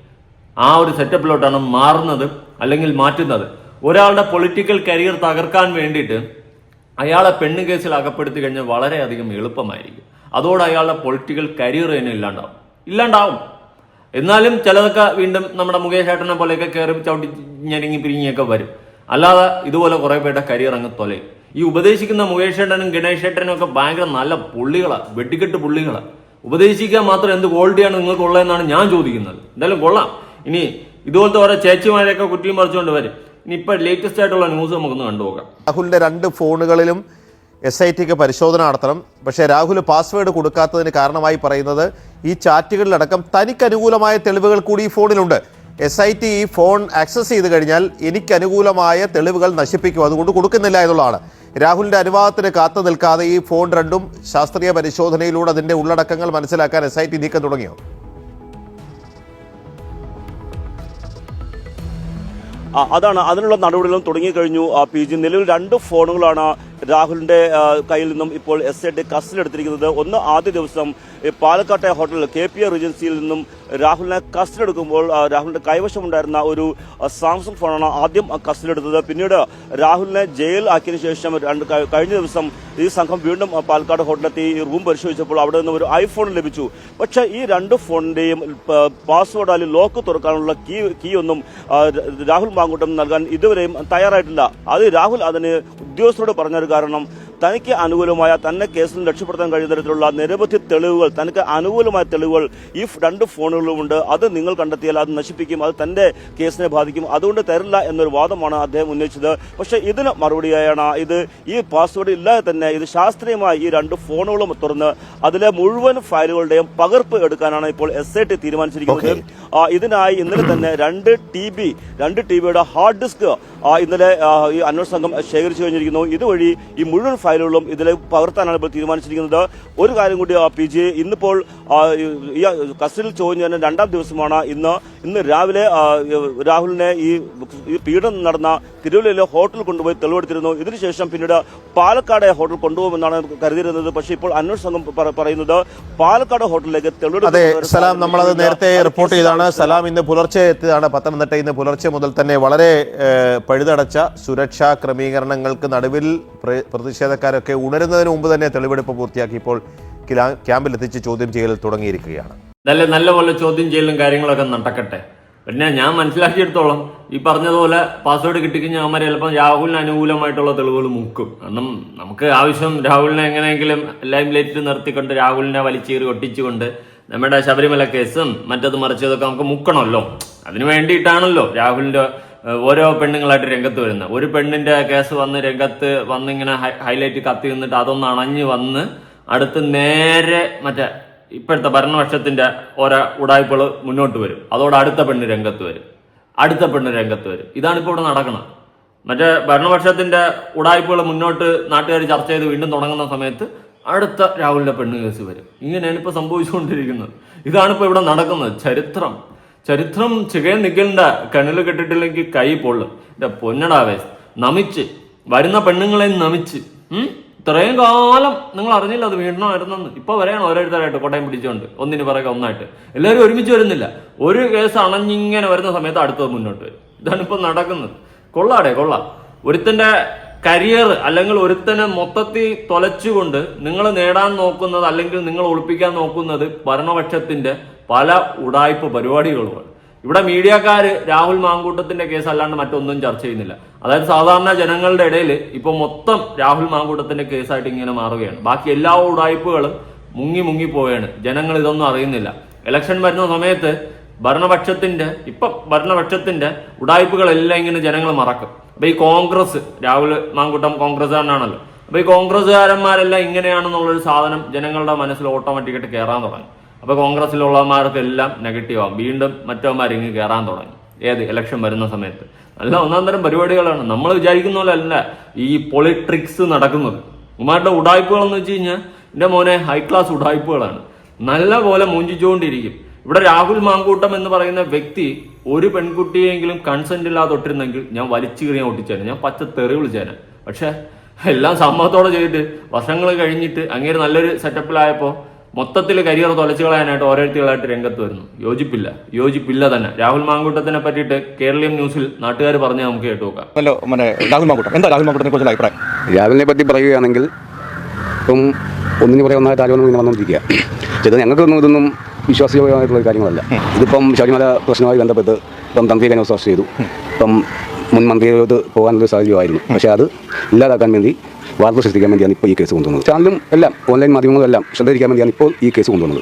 ആ ഒരു സെറ്റപ്പിലോട്ടാണ് മാറുന്നത് അല്ലെങ്കിൽ മാറ്റുന്നത്. ഒരാളുടെ പൊളിറ്റിക്കൽ കരിയർ തകർക്കാൻ വേണ്ടിയിട്ട് അയാളെ പെണ്ണ് കേസിൽ അകപ്പെടുത്തി കഴിഞ്ഞാൽ വളരെയധികം എളുപ്പമായിരിക്കും. അതോടെ അയാളുടെ പൊളിറ്റിക്കൽ കരിയർ തന്നെ ഇല്ലാണ്ടാവും. ഇല്ലാണ്ടാവും. എന്നാലും ചിലതൊക്കെ വീണ്ടും നമ്മുടെ മുകേഷ് ഏട്ടനെ പോലെയൊക്കെ കയറി ചവിട്ടി ഞെരങ്ങി പിരിങ്ങിയൊക്കെ വരും. അല്ലാതെ ഇതുപോലെ കുറേ പേരുടെ കരിയർ അങ്ങ് തൊലയും. ഈ ഉപദേശിക്കുന്ന മുകേഷ് ഏട്ടനും ഗണേഷ് ഏട്ടനും ഒക്കെ ഭയങ്കര നല്ല പുള്ളികളാ വെട്ടിക്കെട്ട് പുള്ളികളാ. ഉപദേശിക്കാൻ മാത്രം എന്ത് ക്വാളിറ്റിയാണ് നിങ്ങൾക്ക് ഉള്ളതെന്നാണ് ഞാൻ ചോദിക്കുന്നത്. എന്തായാലും കൊള്ളാം. ഇനി ഇതുപോലത്തെ ഓരോ ചേച്ചിമാരെയൊക്കെ കുറ്റിയും പറിച്ചുകൊണ്ട് വരും. ഇനി ഇപ്പൊ ലേറ്റസ്റ്റ് ആയിട്ടുള്ള ന്യൂസ് നമുക്കൊന്ന് കണ്ടുപോകാം രാഹുലിന്റെ രണ്ട് ഫോണുകളിലും എസ് ഐ ടിക്ക് പരിശോധന നടത്തണം. പക്ഷേ രാഹുൽ പാസ്വേഡ് കൊടുക്കാത്തതിന് കാരണമായി പറയുന്നത് ഈ ചാറ്റുകളിലടക്കം തനിക്ക് അനുകൂലമായ തെളിവുകൾ കൂടി ഈ ഫോണിലുണ്ട്. എസ് ഐ ടി ഈ ഫോൺ ആക്സസ് ചെയ്ത് കഴിഞ്ഞാൽ എനിക്ക് അനുകൂലമായ തെളിവുകൾ നശിപ്പിക്കും. അതുകൊണ്ട് കൊടുക്കുന്നില്ല എന്നുള്ളതാണ്. രാഹുലിന്റെ അനുവാദത്തിന് കാത്തു നിൽക്കാതെ ഈ ഫോൺ രണ്ടും ശാസ്ത്രീയ പരിശോധനയിലൂടെ അതിന്റെ ഉള്ളടക്കങ്ങൾ മനസ്സിലാക്കാൻ എസ് ഐ ടി നീക്കം തുടങ്ങിയോ? അതാണ് അതിനുള്ള നടപടികളും തുടങ്ങിക്കഴിഞ്ഞു. പി ജി നിലവിൽ രണ്ട് ഫോണുകളാണ് രാഹുലിന്റെ കയ്യിൽ നിന്നും ഇപ്പോൾ എസ് ഐ ടി കസ്റ്റഡിയെടുത്തിരിക്കുന്നത് ഒന്ന് ആദ്യ ദിവസം പാലക്കാട്ടെ ഹോട്ടൽ കെ പി ആർ ഏജൻസിയിൽ നിന്നും രാഹുലിനെ കസ്റ്റഡി എടുക്കുമ്പോൾ ആ, രാഹുലിന്റെ കൈവശമുണ്ടായിരുന്ന ഒരു സാംസങ് ഫോണാണ് ആദ്യം കസ്റ്റഡി എടുത്തത് പിന്നീട് രാഹുലിനെ ജയിൽ ആക്കിയതിനു ശേഷം രണ്ട് കഴിഞ്ഞ ദിവസം ഈ സംഘം വീണ്ടും പാലക്കാട് ഹോട്ടലിലെത്തി. ഈ റൂം പരിശോധിച്ചപ്പോൾ അവിടെ നിന്ന് ഒരു ഐഫോൺ ലഭിച്ചു. പക്ഷേ ഈ രണ്ട് ഫോണിന്റെയും പാസ്വേഡ് അല്ലെങ്കിൽ ലോക്ക് തുറക്കാനുള്ള കീ കീ ഒന്നും രാഹുൽ മാങ്കൂട്ടം നൽകാൻ ഇതുവരെയും തയ്യാറായിട്ടില്ല. അത് രാഹുൽ അതിന് ഉദ്യോഗസ്ഥരോട് പറഞ്ഞൊരു കാരണം തനിക്ക് അനുകൂലമായ തന്നെ കേസിൽ നിന്ന് രക്ഷപ്പെടുത്താൻ കഴിയുന്ന തരത്തിലുള്ള നിരവധി തെളിവുകൾ തനിക്ക് അനുകൂലമായ തെളിവുകൾ ഈ രണ്ട് ഫോണുകളിലുമുണ്ട്. അത് നിങ്ങൾ കണ്ടെത്തിയാൽ അത് നശിപ്പിക്കും അത് തന്റെ കേസിനെ ബാധിക്കും. അതുകൊണ്ട് തരില്ല എന്നൊരു വാദമാണ് അദ്ദേഹം ഉന്നയിച്ചത്. പക്ഷേ ഇതിന് മറുപടിയായാണ് ഇത് ഈ പാസ്വേഡ് ഇല്ലാതെ തന്നെ ഇത് ശാസ്ത്രീയമായി ഈ രണ്ട് ഫോണുകളും തുറന്ന് അതിലെ മുഴുവൻ ഫയലുകളുടെയും പകർപ്പ് എടുക്കാനാണ് ഇപ്പോൾ എസ് ഐ ടി തീരുമാനിച്ചിരിക്കുന്നത്. ഇതിനായി ഇന്നലെ തന്നെ രണ്ട് ടി ബി രണ്ട് ടി ബിയുടെ ഹാർഡ് ഡിസ്ക് ഇന്നലെ ഈ അന്വേഷണ സംഘം ശേഖരിച്ചു കഴിഞ്ഞിരിക്കുന്നു. ഇതുവഴി ഈ മുഴുവൻ ഫയലുകളും ഇതിൽ പകർത്താനാണ് ഇപ്പോൾ തീരുമാനിച്ചിരിക്കുന്നത്. ഒരു കാര്യം കൂടി പി. ജി. ഇന്നിപ്പോൾ ഈ കസ്റ്റഡിയിൽ ചോദ്യം ചെയ്യുന്ന രണ്ടാം ദിവസമാണ് ഇന്ന്. ഇന്ന് രാവിലെ രാഹുലിനെ ഈ പീഡനം നടന്ന തിരുവല്ലയിലെ ഹോട്ടൽ കൊണ്ടുപോയി തെളിവെടുത്തിരുന്നു. ഇതിനുശേഷം പിന്നീട് പാലക്കാട് ഹോട്ടൽ കൊണ്ടുപോകുമെന്നാണ് കരുതിയിരുന്നത്. പക്ഷേ ഇപ്പോൾ അന്വേഷണ സംഘം പറ- പറയുന്നത് പാലക്കാട് ഹോട്ടലിലേക്ക് തെളിവെടുപ്പ് സലാം നമ്മളത് നേരത്തെ റിപ്പോർട്ട് ചെയ്താണ് സലാം ഇന്ന് പുലർച്ചെ എത്തിയതാണ് പത്തനംതിട്ട. ഇന്ന് പുലർച്ചെ മുതൽ തന്നെ വളരെ പഴുതടച്ച സുരക്ഷാ ക്രമീകരണങ്ങൾക്ക് നടുവിൽ പ്ര- പ്രതിഷേധക്കാരൊക്കെ ഉണരുന്നതിന് മുമ്പ് തന്നെ തെളിവെടുപ്പ് പൂർത്തിയാക്കി ഇപ്പോൾ ക്യാമ്പിലെത്തിച്ച് ചോദ്യം ചെയ്യൽ തുടങ്ങിയിരിക്കുകയാണ്. നല്ല നല്ല പോലെ ചോദ്യം ചെയ്യലും കാര്യങ്ങളൊക്കെ നടക്കട്ടെ. പിന്നെ ഞാൻ മനസ്സിലാക്കിയെടുത്തോളം ഈ പറഞ്ഞതുപോലെ പാസ്വേഡ് കിട്ടിക്കഴിഞ്ഞാൽ അവന്മാർ ചിലപ്പോൾ രാഹുലിന് അനുകൂലമായിട്ടുള്ള തെളിവുകൾ മുക്കും. കാരണം നമുക്ക് ആവശ്യം രാഹുലിനെ എങ്ങനെയെങ്കിലും ലൈം ലൈറ്റിൽ നിർത്തിക്കൊണ്ട് രാഹുലിനെ വലിച്ചീറി ഒട്ടിച്ചുകൊണ്ട് നമ്മുടെ ശബരിമല കേസും മറ്റത് മറിച്ചതൊക്കെ നമുക്ക് മുക്കണമല്ലോ. അതിനു വേണ്ടിയിട്ടാണല്ലോ രാഹുലിന്റെ ഓരോ പെണ്ണുങ്ങളായിട്ട് രംഗത്ത് വരുന്നത് ഒരു പെണ്ണിന്റെ കേസ് വന്ന് രംഗത്ത് വന്നിങ്ങനെ ഹൈലൈറ്റ് കത്തി നിന്നിട്ട് അതൊന്ന് അണഞ്ഞ് വന്ന് അടുത്ത് നേരെ മറ്റേ ഇപ്പോഴത്തെ ഭരണപക്ഷത്തിന്റെ ഓരോ ഉടായ്പകൾ മുന്നോട്ട് വരും. അതോട് അടുത്ത പെണ്ണ് രംഗത്ത് വരും. അടുത്ത പെണ്ണ് രംഗത്ത് വരും. ഇതാണ് ഇപ്പോൾ ഇവിടെ നടക്കുന്നത് മറ്റേ ഭരണപക്ഷത്തിന്റെ ഉടായ്പകൾ മുന്നോട്ട് നാട്ടുകാർ ചർച്ച ചെയ്ത് വീണ്ടും തുടങ്ങുന്ന സമയത്ത് അടുത്ത രാഹുലിന്റെ പെണ്ണ് കേസ് വരും. ഇങ്ങനെയാണ് ഇപ്പോൾ സംഭവിച്ചുകൊണ്ടിരിക്കുന്നത്. ഇതാണ് ഇപ്പോൾ ഇവിടെ നടക്കുന്നത്. ചരിത്രം. ചരിത്രം ചികയൻ നിൽക്കേണ്ട കണ്ണിൽ കെട്ടിട്ടില്ലെങ്കിൽ കൈ പൊള്ളും. എന്റെ പൊന്നടാവേ നമിച്ച്. വരുന്ന പെണ്ണുങ്ങളെ നമിച്ച്? ഇത്രയും കാലം നിങ്ങൾ അറിഞ്ഞില്ല അത് വീണ്ടണമായിരുന്നെന്ന് ഇപ്പൊ വരെയാണ് ഓരോരുത്തരായിട്ട് കോട്ടയം പിടിച്ചുകൊണ്ട്. ഒന്നിന് പിറകെ ഒന്നായിട്ട്. എല്ലാവരും ഒരുമിച്ച് വരുന്നില്ല. ഒരു കേസ് അണഞ്ഞിങ്ങനെ വരുന്ന സമയത്ത് അടുത്തത് മുന്നോട്ട് വരും. ഇതാണ് ഇപ്പൊ നടക്കുന്നത്. കൊള്ളാടെ കൊള്ളാം. ഒരുത്തന്റെ കരിയർ അല്ലെങ്കിൽ ഒരുത്തനെ മൊത്തത്തിൽ തൊലച്ചുകൊണ്ട് നിങ്ങൾ നേടാൻ നോക്കുന്നത് അല്ലെങ്കിൽ നിങ്ങൾ ഒളിപ്പിക്കാൻ നോക്കുന്നത് ഭരണപക്ഷത്തിന്റെ പല ഉടായ്പ പരിപാടികളുമാണ് ഇവിടെ മീഡിയക്കാർ രാഹുൽ മാങ്കൂട്ടത്തിന്റെ കേസ് അല്ലാണ്ട് മറ്റൊന്നും ചർച്ച ചെയ്യുന്നില്ല. അതായത് സാധാരണ ജനങ്ങളുടെ ഇടയിൽ ഇപ്പൊ മൊത്തം രാഹുൽ മാങ്കൂട്ടത്തിന്റെ കേസായിട്ട് ഇങ്ങനെ മാറുകയാണ്. ബാക്കി എല്ലാ ഉടായ്പകളും മുങ്ങി മുങ്ങി പോവുകയാണ്. ജനങ്ങൾ ഇതൊന്നും അറിയുന്നില്ല. ഇലക്ഷൻ വരുന്ന സമയത്ത് ഭരണപക്ഷത്തിന്റെ ഇപ്പൊ ഭരണപക്ഷത്തിന്റെ ഉടായ്പകളെല്ലാം ഇങ്ങനെ ജനങ്ങൾ മറക്കും. അപ്പൊ ഈ കോൺഗ്രസ് രാഹുൽ മാങ്കൂട്ടം കോൺഗ്രസ്സുകാരനാണല്ലോ. അപ്പൊ ഈ കോൺഗ്രസ്സുകാരന്മാരെല്ലാം ഇങ്ങനെയാണെന്നുള്ളൊരു സാധനം ജനങ്ങളുടെ മനസ്സിൽ ഓട്ടോമാറ്റിക്കായിട്ട് കയറാൻ തുടങ്ങി. അപ്പൊ കോൺഗ്രസ്സിലുള്ളവന്മാർക്കെല്ലാം നെഗറ്റീവ്. ആവും വീണ്ടും മറ്റവന്മാർ ഇങ്ങ് കയറാൻ തുടങ്ങി. ഏത്? ഇലക്ഷൻ വരുന്ന സമയത്ത്. നല്ല ഒന്നാം തരം പരിപാടികളാണ്. നമ്മൾ വിചാരിക്കുന്ന പോലെ അല്ല ഈ പൊളിട്രിക്സ് നടക്കുന്നത്. ഉമാരുടെ ഉടായ്പകൾ എന്ന് വെച്ച് കഴിഞ്ഞാൽ എന്റെ മോനെ ഹൈ ക്ലാസ് ഉടായ്പകളാണ്. നല്ല പോലെ മൂഞ്ചിച്ചുകൊണ്ടിരിക്കും. ഇവിടെ രാഹുൽ മാങ്കൂട്ടം എന്ന് പറയുന്ന വ്യക്തി ഒരു പെൺകുട്ടിയെങ്കിലും കൺസെന്റ് ഇല്ലാതെ തൊട്ടിരുന്നെങ്കിൽ ഞാൻ വലിച്ചു കീറിയാൻ ഒട്ടിച്ചേനെ. ഞാൻ പച്ച തെറി വിളിച്ചേനെ. പക്ഷെ എല്ലാം സമ്മതത്തോടെ ചെയ്തിട്ട് വർഷങ്ങൾ കഴിഞ്ഞിട്ട് അങ്ങേര് നല്ലൊരു സെറ്റപ്പിലായപ്പോ മൊത്തത്തിൽ കരിയർ തുലച്ചു കളയാനായിട്ട് ഓരോരുത്തരായിട്ട് രംഗത്ത് വരുന്നു. യോജിപ്പില്ല. യോജിപ്പില്ല തന്നെ. രാഹുൽ മാങ്കൂട്ടത്തിനെ പറ്റിയിട്ട് കേരളീയം ന്യൂസിൽ നാട്ടുകാർ പറഞ്ഞ് നമുക്ക് കേട്ടു നോക്കാം. ഹലോ മറ്റേ രാഹുൽ മാങ്കൂട്ടം. എന്താ രാഹുൽ മാങ്കൂട്ടത്തിനെ കുറിച്ചുള്ള അഭിപ്രായം? രാഹുലിനെ പറ്റി പറയുകയാണെങ്കിൽ ഇപ്പം ഒന്നിന് പറയാൻ ഒന്നായിട്ട് ആരോപണം ഇങ്ങനെ വന്നുകൊണ്ടിരിക്കുക ചെയ്തത് ഞങ്ങൾക്കൊന്നും ഇതൊന്നും വിശ്വാസയോഗ്യമായിട്ടുള്ള കാര്യങ്ങളല്ല. ഇതിപ്പം ശബരിമല പ്രശ്നവുമായി ബന്ധപ്പെട്ട് ഇപ്പം തന്ത്രി അറസ്റ്റ് ചെയ്തു. ഇപ്പം മുൻ മന്ത്രിയോട് പോകാനുള്ള സാഹചര്യമായിരുന്നു. പക്ഷേ അത് ഇല്ലാതാക്കാൻ വേണ്ടി വാർത്ത സൃഷ്ടിക്കാൻ വേണ്ടിയാണ് ഇപ്പോൾ ഈ കേസ് കൊണ്ടുവന്നത്. ചാനലും എല്ലാം ഓൺലൈൻ മാധ്യമങ്ങളും എല്ലാം ശ്രദ്ധയിരിക്കാൻ വേണ്ടിയാണ് ഇപ്പോൾ ഈ കേസ് കൊണ്ടുവന്നത്.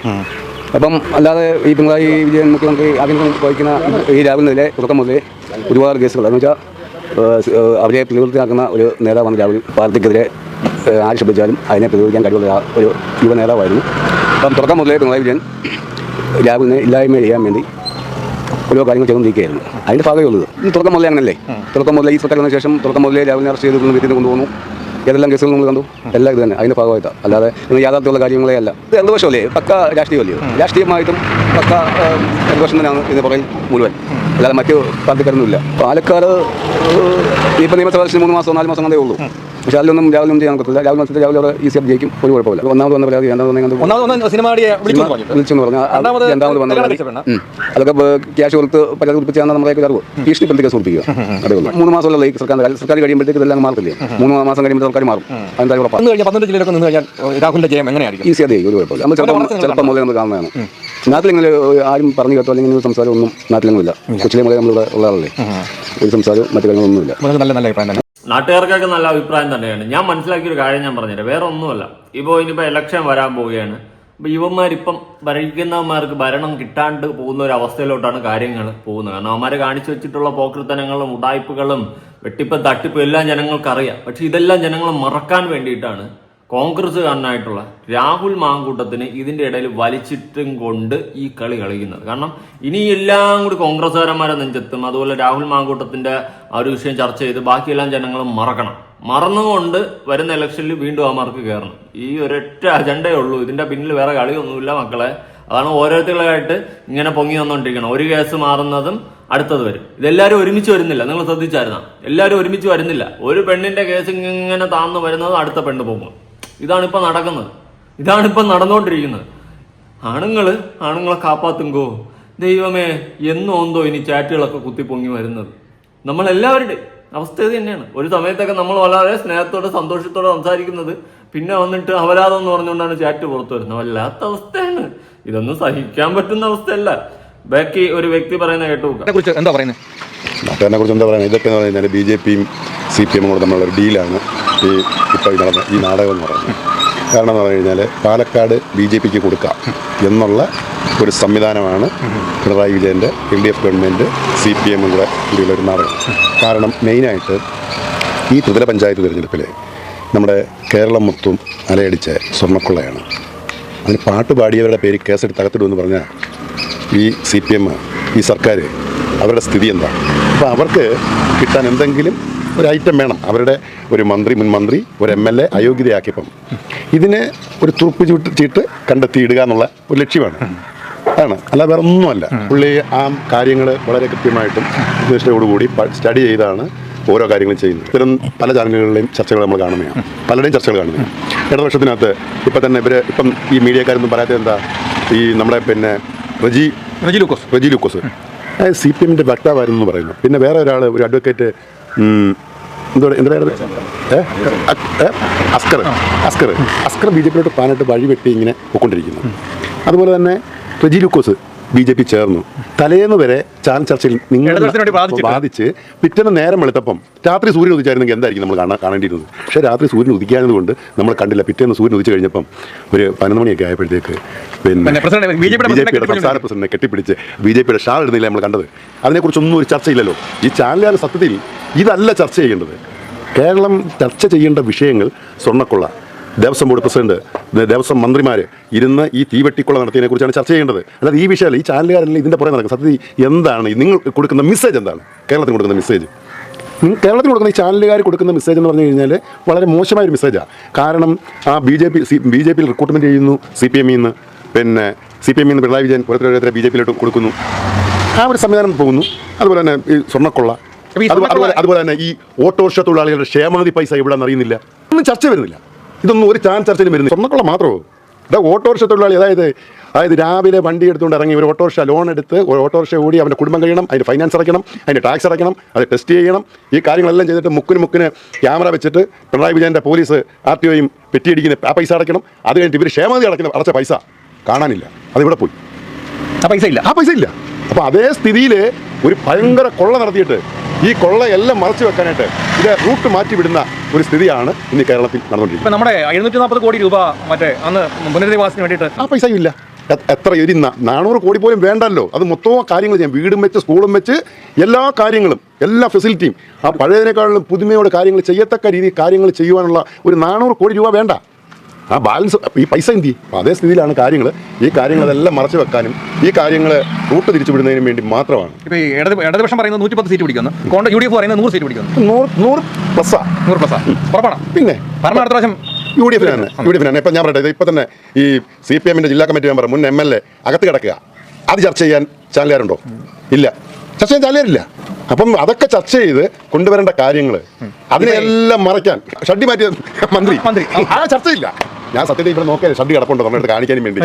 അപ്പം അല്ലാതെ ഈ പിണറായി വിജയൻ മുഖ്യമന്ത്രി ആദ്യം വഹിക്കുന്ന ഈ രാഹുലിനെതിരെ തുടക്കം മുതലേ ഒരുപാട് കേസുകൾ എന്ന് വെച്ചാൽ അവരെ പ്രതിനിധിയാക്കുന്ന ഒരു നേതാവാണ് രാഹുൽ. പാർട്ടിക്കെതിരെ ആര് ശബ്ദിച്ചാലും അതിനെ പ്രതിരോധിക്കാൻ കഴിവുള്ള ഒരു യുവ നേതാവായിരുന്നു. അപ്പം തുടക്കം മുതലേ പിണറായി വിജയൻ രാഹുലിനെ ഇല്ലായ്മ ചെയ്യാൻ വേണ്ടി ഓരോ കാര്യങ്ങൾ ചെയ്തുകൊണ്ടിരിക്കുകയായിരുന്നു. അതിന്റെ ഭാഗമേ ഉള്ളത് തുടക്കം മുതലേ അങ്ങനല്ലേ? തുടക്കം മുതലേ ഈ സർക്കാരിന് ശേഷം തുടക്കം മുതലേ രാഹുലിനെ അറസ്റ്റ് ചെയ്ത് വീട്ടിൽ കൊണ്ടുപോകുന്നു. ഏതെല്ലാം കേസുകൾ നമ്മൾ കണ്ടു. എല്ലാം ഇത് തന്നെ. അതിന്റെ ഭാഗമായിട്ടാണ് അല്ലാതെ നിങ്ങൾ യാഥാർത്ഥ്യമുള്ള കാര്യങ്ങളെ അല്ല. ഇത് ഇടതുപക്ഷമല്ലേ പക്ക രാഷ്ട്രീയമല്ലയോ രാഷ്ട്രീയമായിട്ടും പക്ക ഏഹ്, ഇടതുപക്ഷം തന്നെയാണ് ഇതിന് പുറകിൽ മുഴുവൻ. അല്ലാതെ മറ്റു പാർട്ടിക്കാരൊന്നുമില്ല. പാലക്കാട് ഇപ്പം നിയമസഭ മൂന്ന് മാസം നാല് മാസം കണ്ടേ ഉള്ളൂ. പക്ഷേ അതിലൊന്നും രാവിലെ ചെയ്യാൻ പറ്റില്ല രാവിലെ വന്നിട്ട് രാവിലെ അവിടെ ഈസിയായിട്ട് ജയിക്കും. ഒരു കുഴപ്പമില്ല. ഒന്നാമത് വന്ന പരാതി രണ്ടാമത് ഒന്നാമത് സിനിമ വിളിച്ചു പറഞ്ഞു. വിളിച്ചെന്ന് പറഞ്ഞാൽ രണ്ടാമത് വന്ന പരാതി. അതൊക്കെ ക്യാഷ് കൊടുത്ത് പരാതി കൊടുപ്പിച്ചാണ് നമ്മുടെ അറിവ് ഭീഷണിപ്പെടുത്തി കേസ് കൊടുപ്പിക്കുക അതേ ഉള്ളൂ. മൂന്ന് മാസം ഈ സർക്കാർ സർക്കാർ കഴിയുമ്പോഴത്തേക്ക് ഇതെല്ലാം മാർക്കില്ലേ മൂന്ന് മാസം കഴിയുമ്പോൾ സർക്കാർ മാറും. അതിന്റെ ഉറപ്പാണ് രാഹുലിന്റെ ജയം എങ്ങനെയായിരിക്കും? ഈസി അതേ ഒരു കുഴപ്പമില്ല. നമ്മൾ ചിലപ്പോൾ മുതലേ നമ്മൾ കാണുന്നതാണ്. നാട്ടിലിങ്ങനെ ആരും പറഞ്ഞു കേട്ടോ അല്ലെങ്കിൽ സംസാരം ഒന്നും നാട്ടിലൊന്നുമില്ല കൊച്ചിലെ മുതലേ നമ്മളിവിടെ ഉള്ള ആളല്ലേ ഒരു സംസാരവും മറ്റു കാര്യങ്ങളൊന്നുമില്ല വളരെ നല്ല നല്ല അഭിപ്രായം തന്നെ. നാട്ടുകാർക്കൊക്കെ നല്ല അഭിപ്രായം തന്നെയാണ്. ഞാൻ മനസ്സിലാക്കിയ ഒരു കാര്യം ഞാൻ പറഞ്ഞുതരാം. വേറെ ഒന്നുമല്ല. ഇപ്പോൾ ഇനിയിപ്പോൾ ഇലക്ഷൻ വരാൻ പോവുകയാണ്. അപ്പോൾ യുവന്മാരിപ്പം ഭരിക്കുന്നവന്മാർക്ക് ഭരണം കിട്ടാണ്ട് പോകുന്ന ഒരു അവസ്ഥയിലോട്ടാണ് കാര്യങ്ങൾ പോകുന്നത്. കാരണം അവന്മാർ കാണിച്ചു വെച്ചിട്ടുള്ള പോക്കൃത്തനങ്ങളും ഉടായ്പകളും വെട്ടിപ്പ് തട്ടിപ്പ് എല്ലാം ജനങ്ങൾക്ക് അറിയാം പക്ഷെ ഇതെല്ലാം ജനങ്ങൾ മറക്കാൻ വേണ്ടിയിട്ടാണ് കോൺഗ്രസ്സുകാരനായിട്ടുള്ള രാഹുൽ മാങ്കൂട്ടത്തിന് ഇതിന്റെ ഇടയിൽ വലിച്ചിട്ടും കൊണ്ട് ഈ കളി കളിക്കുന്നത്. കാരണം ഇനി എല്ലാം കൂടി കോൺഗ്രസ്സുകാരന്മാരെ നെഞ്ചെത്തും. അതുപോലെ രാഹുൽ മാങ്കൂട്ടത്തിന്റെ ആ ഒരു വിഷയം ചർച്ച ചെയ്ത് ബാക്കിയെല്ലാം ജനങ്ങളും മറക്കണം. മറന്നുകൊണ്ട് വരുന്ന ഇലക്ഷനിൽ വീണ്ടും അവന്മാർക്ക് കയറണം. ഈ ഒരൊറ്റ അജണ്ടയേ ഉള്ളൂ. ഇതിന്റെ പിന്നിൽ വേറെ കളിയൊന്നുമില്ല മക്കളെ. അതാണ് ഓരോരുത്തരായിട്ട് ഇങ്ങനെ പൊങ്ങി വന്നുകൊണ്ടിരിക്കണം ഒരു കേസ് മാറുന്നതും അടുത്തത് വരും. ഇതെല്ലാവരും ഒരുമിച്ച് വരുന്നില്ല. നിങ്ങൾ ശ്രദ്ധിച്ചായിരുന്ന? എല്ലാവരും ഒരുമിച്ച് വരുന്നില്ല. ഒരു പെണ്ണിന്റെ കേസ് ഇങ്ങനെ താന്നു വരുന്നത് അടുത്ത പെണ്ണ് പോകും. ഇതാണ് ഇപ്പൊ നടക്കുന്നത്. ഇതാണ് ഇപ്പൊ നടന്നുകൊണ്ടിരിക്കുന്നത് ആണുങ്ങൾ ആണുങ്ങളെ കാപ്പാത്തുങ്കോ. ദൈവമേ എന്നോന്തോ ഇനി ചാറ്റുകളൊക്കെ കുത്തിപ്പൊങ്ങി വരുന്നത്. നമ്മളെല്ലാവരുടെയും അവസ്ഥ ഇത് തന്നെയാണ്. ഒരു സമയത്തൊക്കെ നമ്മൾ വളരെ സ്നേഹത്തോടെ സന്തോഷത്തോടെ സംസാരിക്കുന്നത്. പിന്നെ വന്നിട്ട് അപരാധം എന്ന് പറഞ്ഞുകൊണ്ടാണ് ചാറ്റ് പുറത്തു വരുന്നത്. വല്ലാത്ത അവസ്ഥയാണ്. ഇതൊന്നും സഹിക്കാൻ പറ്റുന്ന അവസ്ഥയല്ല. ബാക്കി ഒരു വ്യക്തി പറയുന്ന കേട്ടു എന്താ പറയുന്നത്? ഇതൊക്കെ ബി ജെ പിയും സി പി എമ്മും കൂടെ തമ്മിലുള്ള ഒരു ഡീലാണ് ഈ ഇപ്പോൾ നടന്ന ഈ നാടകം എന്ന് പറയുന്നത്. കാരണം എന്ന് പറഞ്ഞു കഴിഞ്ഞാൽ പാലക്കാട് ബി ജെ പിക്ക് കൊടുക്കാം എന്നുള്ള ഒരു സംവിധാനമാണ് പിണറായി വിജയന്റെ L D F government C P എമ്മും കൂടെ കൂടിയുള്ള ഒരു നാടകം. കാരണം മെയിനായിട്ട് ഈ ത്രിതല പഞ്ചായത്ത് തിരഞ്ഞെടുപ്പിൽ നമ്മുടെ കേരളം മൊത്തം അലയടിച്ച സ്വർണക്കൊള്ളയാണ്. അതിന് പാട്ട് പാടിയവരുടെ പേര് കേസെടുത്ത് അകത്തിടുമെന്ന് പറഞ്ഞാൽ ഈ സി പി എം ഈ സർക്കാർ അവരുടെ സ്ഥിതി എന്താ? അപ്പോൾ അവർക്ക് കിട്ടാൻ എന്തെങ്കിലും ഒരു ഐറ്റം വേണം. അവരുടെ ഒരു മന്ത്രി മുൻ മന്ത്രി ഒരു എം എൽ എ അയോഗ്യതയാക്കിയപ്പം ഇതിനെ ഒരു തുറുപ്പ് ചീട്ട് ചീട്ട് കണ്ടെത്തിയിടുക എന്നുള്ള ഒരു ലക്ഷ്യമാണ്. അതാണ് അല്ല വേറെ ഒന്നുമല്ല പുള്ളി ആ കാര്യങ്ങൾ വളരെ കൃത്യമായിട്ടും ഉദ്ദേശത്തോടുകൂടി സ്റ്റഡി ചെയ്താണ് ഓരോ കാര്യങ്ങളും ചെയ്യുന്നത്. ഇത്തരം പല ചാനലുകളിലെയും ചർച്ചകൾ നമ്മൾ കാണുന്നതാണ്. പലരുടെയും ചർച്ചകൾ കാണുന്നതാണ്. ഇടതുപക്ഷത്തിനകത്ത് ഇപ്പം തന്നെ ഇവർ ഇപ്പം ഈ മീഡിയക്കാരൊന്നും പറയാത്തത് എന്താ? ഈ നമ്മുടെ പിന്നെ റജി റജി ലൂക്കോസ്. റജി ലൂക്കോസ്. സി പി എമ്മിന്റെ വക്താവായിരുന്നു എന്ന് പറയുന്നു. പിന്നെ വേറെ ഒരാൾ ഒരു അഡ്വക്കേറ്റ് എന്തോ എന്തായിരുന്നു? അസ്കർ. അസ്കർ. അസ്കർ ബി ജെ പിയിലോട്ട് പാനായിട്ട് വഴിവെട്ടി ഇങ്ങനെ പോയിക്കൊണ്ടിരിക്കുന്നു. അതുപോലെ തന്നെ Reji Lukose. B J P ചേർന്നു. തലേന്ന് വരെ ചാൻ ചർച്ചയിൽ നിങ്ങൾ. ബാധിച്ച് പിറ്റേന്ന് നേരം വെളുത്തപ്പം രാത്രി സൂര്യൻ ഉദിച്ചായിരുന്നെങ്കിൽ എന്തായിരിക്കും നമ്മൾ കാണാൻ കാണേണ്ടിയിരുന്നത്? പക്ഷേ രാത്രി സൂര്യൻ ഉദിക്കാഞ്ഞതുകൊണ്ട് നമ്മൾ കണ്ടില്ല. പിറ്റേന്ന് സൂര്യൻ ഉദിച്ചു കഴിഞ്ഞപ്പം ഒരു പതിനൊന്ന് മണിയൊക്കെ ആയപ്പോഴത്തേക്ക് പിന്നെ ബി ജെ പിയുടെ സംസ്ഥാന പ്രസിഡന്റിനെ കെട്ടിപ്പിടിച്ച് ബി ജെ പിയുടെ ഷാൾ ഇടുന്നില്ല നമ്മൾ കണ്ടത്. അതിനെക്കുറിച്ചൊന്നും ഒരു ചർച്ചയില്ലല്ലോ. ഈ ചാനലുകാരുടെ സത്യത്തിൽ ഇതല്ല ചർച്ച ചെയ്യേണ്ടത്. കേരളം ചർച്ച ചെയ്യേണ്ട വിഷയങ്ങൾ സ്വർണക്കൊള്ള. ദേവസ്വം ബോർഡ് പ്രസിഡന്റ് ദേവസ്വം മന്ത്രിമാർ ഇരുന്ന് ഈ തീവെട്ടിക്കൊള്ള നടത്തിയതിനെ കുറിച്ചാണ് ചർച്ച ചെയ്യേണ്ടത്. അല്ലാതെ ഈ വിഷയമല്ല ഈ ചാനലുകാരല്ല ഇതിന്റെ പുറകെ നടക്കും സത്യത്തിൽ എന്താണ്? നിങ്ങൾ കൊടുക്കുന്ന മെസ്സേജ് എന്താണ്? കേരളത്തിന് കൊടുക്കുന്ന മെസ്സേജ് കേരളത്തിന് കേരളത്തിൽ കൊടുക്കുന്ന ഈ ചാനലുകാർ കൊടുക്കുന്ന മെസ്സേജ് എന്ന് പറഞ്ഞു കഴിഞ്ഞാൽ വളരെ മോശമായ ഒരു മെസ്സേജാണ് കാരണം ആ B J P C B J പിയിൽ റിക്രൂട്ട്മെന്റ് ചെയ്യുന്നു സി പി എമ്മിൽ നിന്ന് പിന്നെ സി പി എമ്മിൽ നിന്ന് പിണറായി വിജയൻ ഓരോരുത്തരെ ബി ജെ പിയിലോട്ട് കൊടുക്കുന്നു. ആ ഒരു സംവിധാനം പോകുന്നു. അതുപോലെ തന്നെ ഈ സ്വർണക്കൊള്ള. അതുപോലെ അതുപോലെ തന്നെ ഈ ഓട്ടോറിക്ഷ തൊഴിലാളികളുടെ ക്ഷേമനിധി പൈസ എവിടെയെന്ന് അറിയുന്നില്ല. ഒന്നും ചർച്ച വരുന്നില്ല. ഇതൊന്നും ഒരു ചാൻസ് ചർച്ചയിലും വരുന്നു സ്വർണക്കൊള്ള മാത്രമോ ഇതാ ഓട്ടോറിക്ഷ തൊഴിലാളി അതായത് അതായത് രാവിലെ വണ്ടി എടുത്തുകൊണ്ട് ഇറങ്ങി ഒരു ഓട്ടോറിക്ഷ ലോൺ എടുത്ത് ഒരു ഓട്ടോറിക്ഷ ഓടി അവന്റെ കുടുംബം കഴിയണം അതിന്റെ ഫൈനാൻസ് അടയ്ക്കണം അതിന്റെ ടാക്സ് അടയ്ക്കണം അത് ടെസ്റ്റ് ചെയ്യണം ഈ കാര്യങ്ങളെല്ലാം ചെയ്തിട്ട് മുക്കിന് മുക്കിന് ക്യാമറ വെച്ചിട്ട് പിണറായി വിജയന്റെ പോലീസ് ആർ ടി ഒയും പെറ്റിയടിക്കുന്ന ആ പൈസ അടയ്ക്കണം. അത് കഴിഞ്ഞിട്ട് ഇവർ ക്ഷേമതി അടയ്ക്കുന്ന അടച്ച പൈസ കാണാനില്ല. അതിവിടെ പോയി. ആ പൈസ ഇല്ല. ആ പൈസ ഇല്ല. അപ്പോൾ അതേ സ്ഥിതിയിൽ ഒരു ഭയങ്കര കൊള്ള നടത്തിയിട്ട് ഈ കൊള്ളയെല്ലാം മറച്ചു വെക്കാനായിട്ട് ഇത് റൂട്ട് മാറ്റി വിടുന്ന ഒരു സ്ഥിതിയാണ് ഇന്ന് കേരളത്തിൽ നടന്നുകൊണ്ടിരിക്കുന്നത്. നമ്മുടെ എഴുന്നൂറ്റി നാൽപ്പത് കോടി രൂപ മറ്റേ അന്ന് പുനരധിവാസത്തിന് വേണ്ടിയിട്ട് ആ പൈസയും ഇല്ല. എത്ര ഒരു നാനൂറ് കോടി പോലും വേണ്ടല്ലോ. അത് മൊത്തം കാര്യങ്ങൾ ചെയ്യാം. വീടും വെച്ച് സ്കൂളും വെച്ച് എല്ലാ കാര്യങ്ങളും എല്ലാ ഫെസിലിറ്റിയും ആ പഴയതിനേക്കാളും പുതുമയോടെ കാര്യങ്ങൾ ചെയ്യത്തക്ക രീതിയിൽ കാര്യങ്ങൾ ചെയ്യുവാനുള്ള ഒരു നാനൂറ് കോടി രൂപ വേണ്ട. ആ ബാലൻസ് ഈ പൈസ എന്തി അപ്പോൾ അതേ സ്ഥിതിയിലാണ് കാര്യങ്ങൾ ഈ കാര്യങ്ങളെല്ലാം മറച്ചു വെക്കാനും ഈ കാര്യങ്ങൾ റൂട്ട് തിരിച്ചു വിടുന്നതിനും വേണ്ടി മാത്രമാണ്. ഇപ്പോൾ ഈ ഇടത് ഇടതുപക്ഷം പറയുന്നത് നൂറ്റി പത്ത് സീറ്റ് പിടിക്കുന്നു. കോൺഗ്രസ് യു ഡി എഫ് പറയുന്നത് നൂറ് സീറ്റ് പിടിക്കുന്നു. നൂറ് നൂറ് പ്ലസ്സാ നൂറ് പ്ലസ്സാ ഉറപ്പാണ്? പിന്നെ? പറഞ്ഞ അടുത്ത പ്രാവശ്യം യു ഡി എഫിനാണ് യു ഡി എഫിനാണ് ഇപ്പം ഞാൻ പറയട്ടെ ഇപ്പം തന്നെ ഈ സി പി എമ്മിന്റെ ജില്ലാ കമ്മിറ്റി മെമ്പർ മുൻ എം എൽ എ അകത്ത് കിടക്കുക. അത് ചർച്ച ചെയ്യാൻ ചാനലുകാരുണ്ടോ? ഇല്ല. ചർച്ച ചെയ്യാൻ ചാനലുകാരില്ല. അപ്പം അതൊക്കെ ചർച്ച ചെയ്ത് കൊണ്ടുവരേണ്ട കാര്യങ്ങൾ അതിനെല്ലാം മറയ്ക്കാൻ. ഷഡ്ഡി മാറ്റിയ മന്ത്രി. മന്ത്രി. ആ ചർച്ചയില്ല. ഞാൻ സത്യത്തിൽ ഇവിടെ നോക്കിയാൽ ഷഡ്ഡി കിടപ്പുണ്ടോ? നമ്മുടെ അടുത്ത് കാണിക്കാനും വേണ്ടി.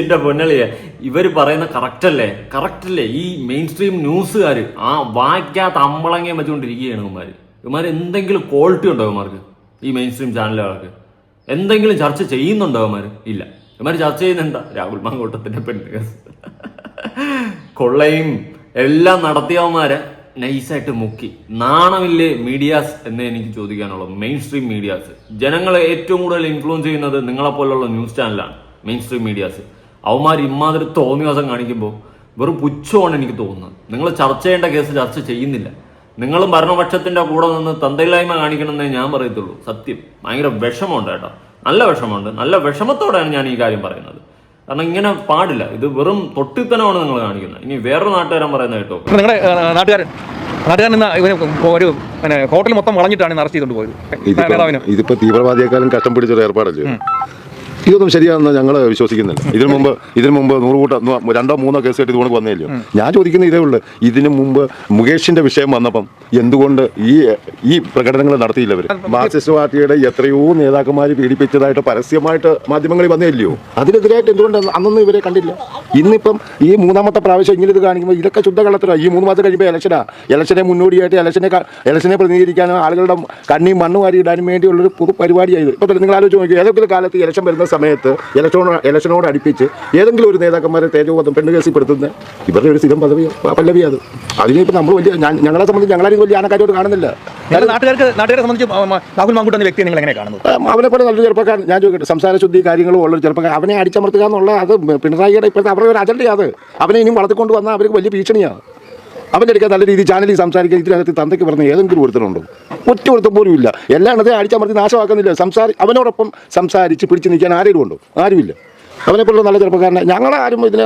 എന്റെ പൊന്നളിയെ ഇവർ പറയുന്ന കറക്റ്റ് അല്ലേ? കറക്റ്റ് അല്ലേ? ഈ മെയിൻ സ്ട്രീം ന്യൂസുകാർ ആ വായിക്കാത്ത അമ്പളങ്ങയും വെച്ചുകൊണ്ടിരിക്കുകയാണ് ഇവന്മാര്. ഇവന്മാർ എന്തെങ്കിലും ക്വാളിറ്റി ഉണ്ടോ ഇവന്മാർക്ക്? ഈ മെയിൻ സ്ട്രീം ചാനലുകാർക്ക് എന്തെങ്കിലും ചർച്ച ചെയ്യുന്നുണ്ടോ ഇവന്മാർ ഇല്ല. ഇവന്മാർ ചർച്ച ചെയ്യുന്ന എന്താ? രാഹുൽ മാങ്കോട്ടത്തിന്റെ പെണ്ണ്. കൊള്ളയും. എല്ലാം നടത്തിയവന്മാരെ നൈസായിട്ട് മുക്കി. നാണമില്ലേ മീഡിയാസ് എന്ന് എനിക്ക് ചോദിക്കാനുള്ളത് മെയിൻ സ്ട്രീം മീഡിയാസ്. ജനങ്ങളെ ഏറ്റവും കൂടുതൽ ഇൻഫ്ലുവൻസ് ചെയ്യുന്നത് നിങ്ങളെ നിങ്ങളെപ്പോലുള്ള ന്യൂസ് ചാനലാണ് മെയിൻ സ്ട്രീം മീഡിയാസ്. അവന്മാർ ഇമാതിരി തോന്നിവാസം കാണിക്കുമ്പോൾ വെറും പുച്ഛമാണ് എനിക്ക് തോന്നുന്നത്. നിങ്ങൾ ചർച്ച ചെയ്യേണ്ട കേസ് ചർച്ച ചെയ്യുന്നില്ല. നിങ്ങളും ഭരണപക്ഷത്തിന്റെ കൂടെ നിന്ന് തന്തയില്ലായ്മ കാണിക്കണമെന്നേ ഞാൻ പറയത്തുള്ളൂ. സത്യം. ഭയങ്കര വിഷമമുണ്ട് കേട്ടോ. നല്ല വിഷമമുണ്ട്. നല്ല വിഷമത്തോടെയാണ് ഞാൻ ഈ കാര്യം പറയുന്നത്. കാരണം ഇങ്ങനെ പാടില്ല. ഇത് വെറും തൊട്ടിത്തനമാണ് നിങ്ങൾ കാണിക്കുന്നത്. ഇനി വേറൊരു നാട്ടുകാരൻ പറയുന്നത് കേട്ടോ. നിങ്ങളുടെ നാട്ടുകാരൻ നാട്ടുകാരൻ ഇന്ന് ഇവന് ഒരു പിന്നെ ഹോട്ടൽ മൊത്തം വളഞ്ഞിട്ടാണ് അറസ്റ്റ് ചെയ്തുകൊണ്ട് പോയത്. ഇതിപ്പോ തീവ്രവാദിയെക്കാളും കഷ്ടം പിടിച്ചൊരു ഏർപ്പാടല്ലേ? ഇതൊന്നും ശരിയാണെന്ന് ഞങ്ങൾ വിശ്വസിക്കുന്നില്ല. ഇതിനു മുമ്പ് ഇതിനു മുമ്പ് നൂറ് കൂട്ടം രണ്ടോ മൂന്നോ കേസ് കേട്ട് ഇതുകൊണ്ട് വന്നില്ലയോ ഞാൻ ചോദിക്കുന്ന ഇതേ ഉള്ളൂ. ഇതിനു മുമ്പ് മുകേഷിന്റെ വിഷയം വന്നപ്പം എന്തുകൊണ്ട് ഈ ഈ പ്രകടനങ്ങൾ നടത്തിയില്ല അവർ മാർക്സിസ്റ്റ് പാർട്ടിയുടെ എത്രയോ നേതാക്കന്മാർ പീഡിപ്പിച്ചതായിട്ട് പരസ്യമായിട്ട് മാധ്യമങ്ങളിൽ വന്നില്ലയോ അതിനെതിരായിട്ട് എന്തുകൊണ്ട് അന്ന് അന്നൊന്നും ഇവരെ കണ്ടില്ല? ഇന്നിപ്പം ഈ മൂന്നാമത്തെ പ്രാവശ്യം ഇങ്ങനെ ഇത് കാണിക്കുമ്പോൾ ഇതൊക്കെ ശുദ്ധ കള്ളത്തരാ ഈ മൂന്ന് മാസം കഴിയുമ്പോൾ ഇലക്ഷനാ. ഇലക്ഷനെ മുന്നോടിയായിട്ട് ഇലക്ഷനെ ഇലക്ഷനെ പ്രതിനിധീകരിക്കാനും ആളുകളുടെ കണ്ണിയും മണ്ണ് വാരി ഇടാനും വേണ്ടിയുള്ളൊരു പൊതു പരിപാടിയായത് ഇപ്പോൾ നിങ്ങൾ ആലോചിച്ച് നോക്കി ഏതൊക്കെ കാലത്ത് ഇലക്ഷൻ വരുന്ന സമയത്ത് ഇലക്ഷനോട് ഇലക്ഷനോട് അടുപ്പിച്ച് ഏതെങ്കിലും ഒരു നേതാക്കന്മാരെ തേജോവധം പെണ്ണ് കേസിൽ പെടുത്തുന്ന ഇവരുടെ ഒരു സ്ഥിരം പദവി പല്ലവി അത്. അതിനിപ്പോൾ നമ്മൾ വലിയ ഞങ്ങളെ സംബന്ധിച്ച് ഞങ്ങളാരും വലിയ ആനക്കാരോട് കാണുന്നില്ല. നിങ്ങൾ നാട്ടുകാർക്ക് നാട്ടുകാരെ സംബന്ധിച്ച് രാഹുൽ മാങ്കൂട്ട് എന്ന നിങ്ങൾ എങ്ങനെ കാണുന്നത്? അവനെ പോലെ നല്ലൊരു ചെറുപ്പക്കാരൻ. ഞാൻ ചോദിക്കട്ടെ സംസാര ശുദ്ധി കാര്യങ്ങളും ഉള്ളൊരു ചെറുപ്പക്കാരൻ. അവനെ അടിച്ചമർത്തുക എന്നുള്ള അത് പിണറായിയുടെ ഇപ്പോഴത്തെ അവരുടെ ഒരു അജണ്ടയാണ് അവനെ ഇനിയും വളർത്തിക്കൊണ്ട് വന്നാൽ അവർക്ക് വലിയ ഭീഷണിയാണ് അവന്റെ അടുക്ക നല്ല രീതിയിൽ ചാനലിൽ സംസാരിക്കുക ഇതിനകത്ത് തന്തയ്ക്ക് പറഞ്ഞ ഏതെങ്കിലും ഒരുത്തരുണ്ടോ ഒറ്റ ഒരുത്തം പോലും ഇല്ല. എല്ലായിടത്തും അടിച്ചമർത്തി നാശമാക്കുന്നില്ല. സംസാരി അവനോടൊപ്പം സംസാരിച്ച് പിടിച്ച് നിൽക്കാൻ ആരെങ്കിലും ഉണ്ടോ? ആരുമില്ല. അവനെപ്പോലുള്ള നല്ല ചെറുപ്പക്കാരനെ ഞങ്ങളാരും ഇതിനെ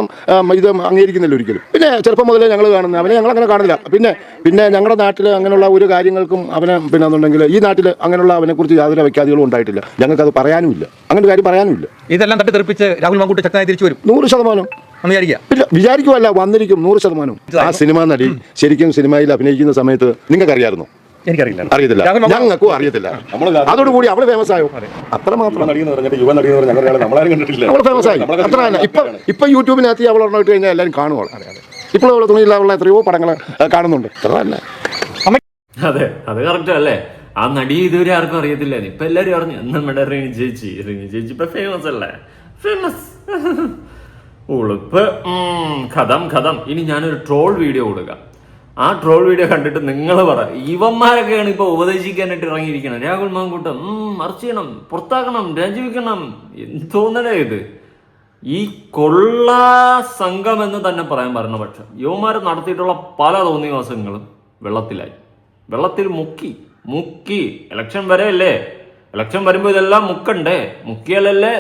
ഇത് അംഗീകരിക്കുന്നില്ല ഒരിക്കലും. പിന്നെ ചെറുപ്പം മുതലേ ഞങ്ങൾ കാണുന്നത്. അവനെ ഞങ്ങൾ അങ്ങനെ കാണുന്നില്ല. പിന്നെ പിന്നെ ഞങ്ങളുടെ നാട്ടിൽ അങ്ങനെയുള്ള ഒരു കാര്യങ്ങൾക്കും അവനെ പിന്നെ എന്നുണ്ടെങ്കിൽ ഈ നാട്ടിൽ അങ്ങനെയുള്ള അവനെക്കുറിച്ച് യാതൊരു വ്യക്തികളും ഉണ്ടായിട്ടില്ല. ഞങ്ങൾക്കത് പറയാനുമില്ല. അങ്ങനെ ഒരു കാര്യം പറയാനുമില്ല. ഇതെല്ലാം തട്ടി തെറിപ്പിച്ച് രാഹുൽ മാങ്കൂട്ടി ചക്കനായി തിരിച്ചു വരും. നൂറ് ശതമാനം. ഇല്ല വിചാരിക്കുമല്ല വന്നിരിക്കും നൂറ് ശതമാനം. ആ സിനിമ നടി ശരിക്കും സിനിമയിൽ അഭിനയിക്കുന്ന സമയത്ത് നിങ്ങൾക്ക് അറിയാമായിരുന്നു എനിക്കറിയില്ല. അറിയത്തില്ല. ഞങ്ങൾക്കും അറിയത്തില്ല. അതോടുകൂടി അവൾ ഫേമസ് ആയോ? അത്ര മാത്രം. യുവ നടി എന്ന് പറഞ്ഞാൽ നമ്മളാരും കണ്ടിട്ടില്ല. അവൾ ഫേമസ് ആയി. അത്ര തന്നെ ഇപ്പൊ ഇപ്പൊ യൂട്യൂബിനകത്ത് അവൾ ഇട്ട് കഴിഞ്ഞാൽ എല്ലാവരും കാണുവാണ് ഇപ്പോൾ അവളെ തുണിയില്ല അവളെ എത്രയോ പടങ്ങൾ കാണുന്നുണ്ട്. അത്ര തന്നെ അതെ അത് കറക്റ്റ് അല്ലേ? ആ നടി ഇതുവരെ ആർക്കും അറിയത്തില്ല. ഇപ്പൊ എല്ലാരും അറിഞ്ഞു. നമ്മുടെ റിനി ചേച്ചി? റിനി ചേച്ചി ഇപ്പൊ ഫേമസ് അല്ലേ? ഫേമസ് ഉളുപ്പ്. കഥം കഥം ഇനി ഞാനൊരു ട്രോൾ വീഡിയോ കൊടുക്കാം. ആ ട്രോൾ വീഡിയോ കണ്ടിട്ട് നിങ്ങൾ പറ ഇവന്മാരൊക്കെയാണ് ഇപ്പൊ ഉപദേശിക്കാനായിട്ട് ഇറങ്ങിയിരിക്കുന്നത്. രാഹുൽ മാങ്കൂട്ടം ഉം, മറിച്ചണം പുറത്താക്കണം രാജിവെക്കണം. എന്തോന്നടേ ഇത്? ഈ കൊള്ള സംഘം എന്ന് തന്നെ പറയാൻ പറഞ്ഞ പക്ഷം യുവമാർ നടത്തിയിട്ടുള്ള പല തോന്നിവാസങ്ങളും വെള്ളത്തിലായി. വെള്ളത്തിൽ മുക്കി മുക്കി. ഇലക്ഷൻ വരെ അല്ലേ ഇലക്ഷൻ വരുമ്പോൾ ഇതെല്ലാം മുക്കണ്ടേ? മുക്കിയാലല്ലേ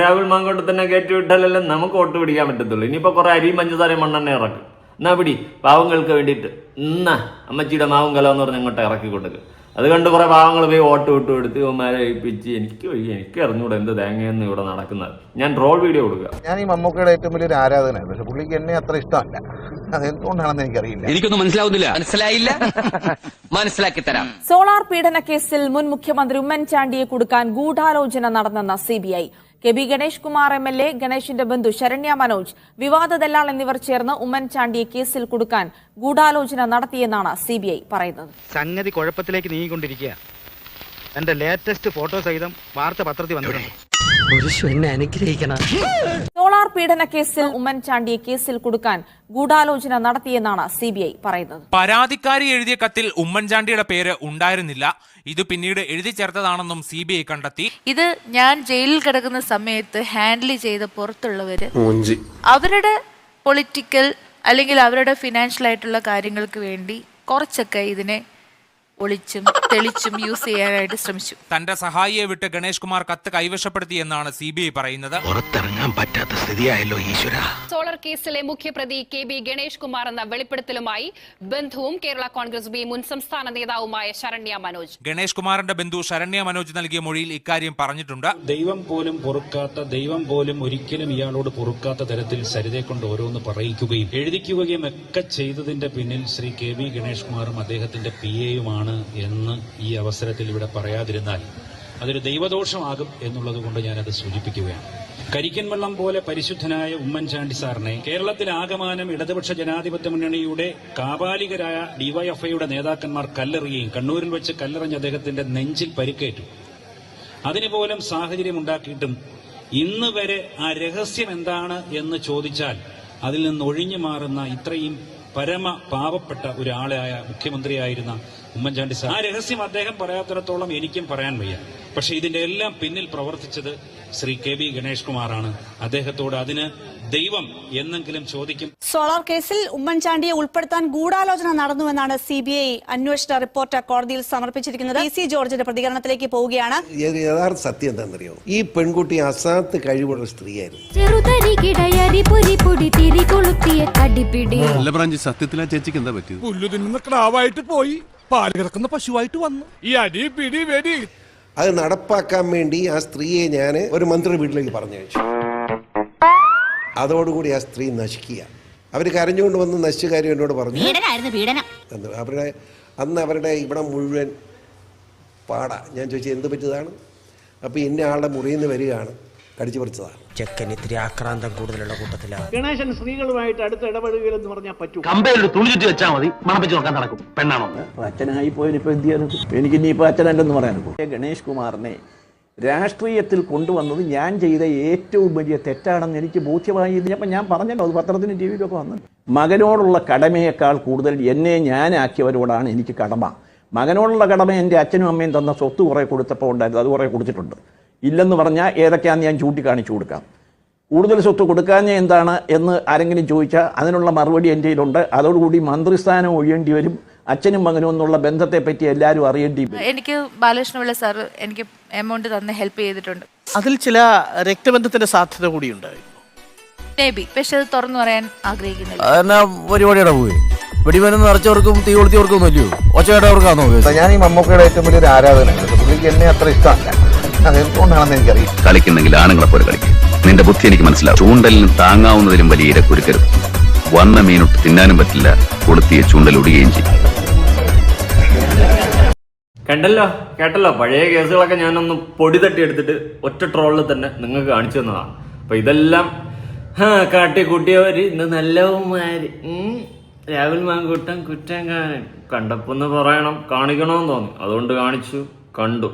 രാഹുൽ മാങ്കോട്ട് തന്നെ കയറ്റി വിട്ടാലല്ലേ നമുക്ക് വോട്ട് പിടിക്കാൻ പറ്റത്തുള്ളൂ. ഇനിയിപ്പോ കുറെ അരിയും പഞ്ചസാരയും മണ്ണെണ്ണ ഇറക്കും. എന്നാ പിടി പാവങ്ങൾക്ക് വേണ്ടിയിട്ട്. എന്നാ അമ്മച്ചിയുടെ മാവും കലം എന്ന് പറഞ്ഞ് അങ്ങോട്ട് ഇറക്കി കൊടുക്കുക അത് കണ്ട് കുറെ പാവങ്ങൾ പോയി ഓട്ട് വിട്ട് കൊടുത്ത് ഇവന്മാരെ ഏൽപ്പിച്ച് എനിക്ക് വയ്യ എനിക്ക് അറിഞ്ഞൂടെ എന്ത് തേങ്ങയെന്ന് ഇവിടെ നടക്കുന്നത്. ഞാൻ ട്രോൾ വീഡിയോ കൊടുക്കുക. ഞാൻ ഈ മമ്മൂക്കയുടെ ഏറ്റവും വലിയൊരു ആരാധനയാണ് പക്ഷെ പുള്ളിക്ക് എന്നെ അത്ര ഇഷ്ടമല്ല. അതെന്തുകൊണ്ടാണെന്ന് എനിക്കറിയില്ല. എനിക്കൊന്നും മനസ്സിലാവുന്നില്ല. മനസ്സിലായില്ല? മനസ്സിലാക്കി തരാം. സോളാർ പീഡന കേസിൽ മുൻ മുഖ്യമന്ത്രി ഉമ്മൻചാണ്ടിയെ കൊടുക്കാൻ ഗൂഢാലോചന നടന്നെന്ന CBI K B Ganesh Kumar M L A ഗണേഷിന്റെ ബന്ധു ശരണ്യ മനോജ് വിവാദ ദല്ലാൾ എന്നിവർ ചേർന്ന് ഉമ്മൻചാണ്ടിയെ കേസിൽ കൊടുക്കാൻ ഗൂഢാലോചന നടത്തിയെന്നാണ് സി ബി ഐ പറയുന്നത്. സംഗതി കുഴപ്പത്തിലേക്ക് നീങ്ങിക്കൊണ്ടിരിക്കുക. എന്റെ ലേറ്റസ്റ്റ് ഫോട്ടോ സഹിതം വാർത്ത പത്രത്തിൽ വന്നിട്ടുണ്ട്. അനുഗ്രഹിക്കണം. സോളാർ പീഡന കേസിൽ ഉമ്മൻചാണ്ടിയെ കേസിൽ കൊടുക്കാൻ ഗൂഢാലോചന നടത്തിയെന്നാണ് സി ബി ഐ പറയുന്നത്. പരാതിക്കാരി എഴുതിയ കത്തിൽ ഉമ്മൻചാണ്ടിയുടെ പേര് ഉണ്ടായിരുന്നില്ല. ഇത് പിന്നീട് എഴുതി ചേർത്തതാണെന്നും സി ബി ഐ കണ്ടെത്തി. ഇത് ഞാൻ ജയിലിൽ കിടക്കുന്ന സമയത്ത് ഹാൻഡിൽ ചെയ്ത പുറത്തുള്ളവര് അവരുടെ പൊളിറ്റിക്കൽ അല്ലെങ്കിൽ അവരുടെ ഫിനാൻഷ്യൽ ആയിട്ടുള്ള കാര്യങ്ങൾക്ക് വേണ്ടി കുറച്ചൊക്കെ ഇതിനെ ഒളിച്ചും തെളിച്ചും യൂസ് ചെയ്യാനായിട്ട് ശ്രമിച്ചു. തന്റെ സഹായിയെ വിട്ട് ഗണേഷ് കുമാർ കത്ത് കൈവശപ്പെടുത്തിയെന്നാണ് സി ബി ഐ പറയുന്നത്. പുറത്തിറങ്ങാൻ പറ്റാത്ത സ്ഥിതിയായല്ലോ ഈശ്വര. സോളർ കേസിലെ മുഖ്യപ്രതി കെ ബി ഗണേഷ് കുമാർ എന്ന വെളിപ്പെടുത്തലുമായി ബന്ധുവും കേരള കോൺഗ്രസ് ബി മുൻ സംസ്ഥാന നേതാവുമായ ശരണ്യ മനോജ്. ഗണേഷ് കുമാറിന്റെ ബന്ധു ശരണ്യ മനോജ് നൽകിയ മൊഴിയിൽ ഇക്കാര്യം പറഞ്ഞിട്ടുണ്ട്. ദൈവം പോലും പൊറുക്കാത്ത ദൈവം പോലും ഒരിക്കലും ഇയാളോട് പൊറുക്കാത്ത തരത്തിൽ സരിതയെ കൊണ്ട് ഓരോന്ന് പറയിക്കുകയും എഴുതിക്കുകയും ഒക്കെ ചെയ്തതിന്റെ പിന്നിൽ ശ്രീ കെ വി ഗണേഷ് കുമാറും അദ്ദേഹത്തിന്റെ പി എയുമാണ് എന്ന് ഈ അവസരത്തിൽ ഇവിടെ പറയാതിരുന്നാൽ അതൊരു ദൈവദോഷമാകും എന്നുള്ളത് കൊണ്ട് ഞാനത് സൂചിപ്പിക്കുകയാണ്. കരിക്കൻ വെള്ളം പോലെ പരിശുദ്ധനായ ഉമ്മൻചാണ്ടി സാറിനെ കേരളത്തിൽ ആകമാനം ഇടതുപക്ഷ ജനാധിപത്യ മുന്നണിയുടെ കാപാലികരായ ഡിവൈഎഫ്ഐയുടെ നേതാക്കന്മാർ കല്ലെറിയുകയും കണ്ണൂരിൽ വെച്ച് കല്ലെറിഞ്ഞ അദ്ദേഹത്തിന്റെ നെഞ്ചിൽ പരിക്കേറ്റു. അതിനുപോലും സാഹചര്യം ഉണ്ടാക്കിയിട്ടും ഇന്ന് വരെ ആ രഹസ്യം എന്താണ് എന്ന് ചോദിച്ചാൽ അതിൽ നിന്ന് ഒഴിഞ്ഞു മാറുന്ന ഇത്രയും പരമ പാവപ്പെട്ട ഒരാളായ മുഖ്യമന്ത്രിയായിരുന്ന ഉമ്മൻചാണ്ടി സാർ ആ രഹസ്യം അദ്ദേഹം പറയാത്തിടത്തോളം എനിക്കും പറയാൻ വയ്യ. പക്ഷെ ഇതിന്റെ എല്ലാം പിന്നിൽ പ്രവർത്തിച്ചത് ശ്രീ കെ ബി ഗണേഷ് കുമാറാണ് അദ്ദേഹത്തോട് അതിന് ദൈവം എന്നെങ്കിലും ചോദിക്കും. സോളാർ കേസിൽ ഉമ്മൻചാണ്ടിയെ ഉൾപ്പെടുത്താൻ ഗൂഢാലോചന നടന്നുവെന്നാണ് സി ബി ഐ അന്വേഷണ റിപ്പോർട്ട് കോടതിയിൽ സമർപ്പിച്ചിരിക്കുന്നത്. സി ജോർജിന്റെ പ്രതികരണത്തിലേക്ക് പോവുകയാണ്. യഥാർത്ഥ സത്യം എന്താണെന്നറിയോ? ഈ പെൺകുട്ടി അസാത്ത് കഴിവുള്ള സ്ത്രീയായിരുന്നു. സത്യത്തിലാ ചേച്ചിക്ക് എന്താ പറ്റിയത്? പുല്ലു തിന്നുന്ന ക്രാവായിട്ട് പോയി. പാൽ കിടക്കുന്ന പശുവായിട്ട് വന്നു. ഈ അടി പിടി വെടി. അത് നടപ്പാക്കാൻ വേണ്ടി ആ സ്ത്രീയെ ഞാൻ ഒരു മന്ത്രി വീട്ടിലേക്ക് പറഞ്ഞയച്ചു. അതോടുകൂടി ആ സ്ത്രീ നശിക്കുക. അവർ കരഞ്ഞുകൊണ്ട് വന്ന് നശിച്ച കാര്യം എന്നോട് പറഞ്ഞു. അവരുടെ അന്ന് അവരുടെ ഇവിടെ മുഴുവൻ പാടാ. ഞാൻ ചോദിച്ചു എന്ത് പറ്റിയതാണ്? അപ്പോൾ ഇന്ന ആളുടെ മുറിയിൽ നിന്ന് വരികയാണ് കടിച്ചു പറിച്ചതാണ്. ചെക്കൻ ഇത്തിരി ആക്രാന്തം കൂടുതലുള്ള കൂട്ടത്തിലാണ് ഗണേശൻ സ്ത്രീകളുമായിട്ട് അടുത്ത് ഇടപെടുകയെന്ന് പറഞ്ഞാൽ പറ്റൂ. കമ്പയിലൊരു തുണി ചുറ്റി വെച്ചാൽ മതി മണപ്പിച്ച് നോക്കാൻ നടക്കും. പെണ്ണാണോ? അച്ഛനായി പോയതിനിപ്പോ എന്ത് ചെയ്യാനും? എനിക്ക് ഇനിയിപ്പോ അച്ഛനല്ലെന്ന് പറയാനും ഗണേഷ് കുമാറിനെ രാഷ്ട്രീയത്തിൽ കൊണ്ടുവന്നത് ഞാൻ ചെയ്ത ഏറ്റവും വലിയ തെറ്റാണെന്ന് എനിക്ക് ബോധ്യമായി അപ്പം ഞാൻ പറഞ്ഞല്ലോ അത് പത്രത്തിന് ടി വിയിലൊക്കെ വന്നു. മകനോടുള്ള കടമയേക്കാൾ കൂടുതൽ എന്നെ ഞാനാക്കിയവരോടാണ് എനിക്ക് കടമ. മകനോടുള്ള കടമ എന്റെ അച്ഛനും അമ്മയും തന്ന സ്വത്ത് കുറേ കൊടുത്തപ്പോൾ ഉണ്ടായിരുന്നു അത് കുറേ കൊടുത്തിട്ടുണ്ട്. ഇല്ലെന്ന് പറഞ്ഞാൽ ഏതൊക്കെയാണെന്ന് ഞാൻ ചൂണ്ടിക്കാണിച്ചു കൊടുക്കാം. കൂടുതൽ സ്വത്ത് കൊടുക്കാഞ്ഞ എന്താണ് എന്ന് ആരെങ്കിലും ചോദിച്ചാൽ അതിനുള്ള മറുപടി എന്റെ കയ്യിലുണ്ട്. അതോടുകൂടി മന്ത്രിസ്ഥാനം ഒഴിയേണ്ടി വരും. അച്ഛനും മകനും എന്നുള്ള ബന്ധത്തെ പറ്റി എല്ലാവരും അറിയേണ്ടി എനിക്ക് ബാലകൃഷ്ണപിള്ള സാർ എനിക്ക് എമൗണ്ട് തന്ന് ഹെൽപ്പ് ചെയ്തിട്ടുണ്ട്. അതിൽ ചില രക്തബന്ധത്തിന്റെ സാധ്യത കൂടിയുണ്ട് മേ ബി പക്ഷെ അത് തുറന്നു പറയാൻ ആഗ്രഹിക്കുന്നില്ല. അതെന്നാ പരിപാടിയുടെ പോയി? വെടിമരുന്ന് നിറച്ചവർക്കും തീ കൊളുത്തിയവർക്കും ഒന്നുമില്ലയോ ഒച്ചയായിട്ടവർക്കാണോ ഞാൻ ഈ മമ്മൂക്കയുടെ ഏറ്റവും വലിയൊരു ആരാധനയാണ് പുള്ളിക്ക് എന്നെ അത്ര ഇഷ്ടമല്ല. അതെന്തുകൊണ്ടാണെന്ന് എനിക്കറിയാം കളിക്കുന്നെങ്കിൽ ആണുങ്ങളെ പോലെ കളിക്കും. നിന്റെ ബുദ്ധി എനിക്ക് മനസ്സിലാവും. ചൂണ്ടലിന് താങ്ങാവുന്നതിലും വലിയ ഇര കുരുക്കരുത് വന്ന മീനൊട്ട് തിന്നാനും പറ്റില്ല. കൊളുത്തിയ ചൂണ്ടൽ ഒടുകയും ചെയ്യും. കണ്ടല്ലോ? കേട്ടല്ലോ? പഴയ കേസുകളൊക്കെ ഞാനൊന്ന് പൊടി തട്ടി എടുത്തിട്ട് ഒറ്റ ട്രോളിൽ തന്നെ നിങ്ങൾക്ക് കാണിച്ചു തന്നതാണ്. അപ്പൊ ഇതെല്ലാം ഹാ കാട്ടിക്കൂട്ടിയവര് ഇന്ന് നല്ലവന്മാര്. രാഹുൽ മാങ്കൂട്ടം കാണും കണ്ടപ്പോന്ന് പറയണം കാണിക്കണമെന്ന് തോന്നി. അതുകൊണ്ട് കാണിച്ചു കണ്ടു.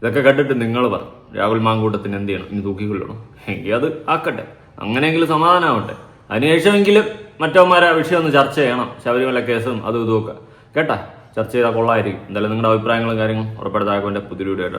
ഇതൊക്കെ കണ്ടിട്ട് നിങ്ങൾ പറ രാഹുൽ മാങ്കൂട്ടത്തിന് എന്ത് ചെയ്യണം? ഇനി തൂക്കിക്കൊള്ളണം എങ്കിൽ അത് ആക്കട്ടെ. അങ്ങനെയെങ്കിലും സമാധാനമാവട്ടെ അതിനുശേഷമെങ്കിലും മറ്റവന്മാരെ വിഷയം ഒന്ന് ചർച്ച ചെയ്യണം. ശബരിമല കേസും അതും ഇതും ഒക്കെ. കേട്ടാ? ചർച്ച ചെയ്താൽ കൊള്ളായിരിക്കും. എന്തായാലും നിങ്ങളുടെ അഭിപ്രായങ്ങളും കാര്യങ്ങളും ഉറപ്പെടുത്താൻ പുതിയ വീഡിയോ ആയിട്ടാണ്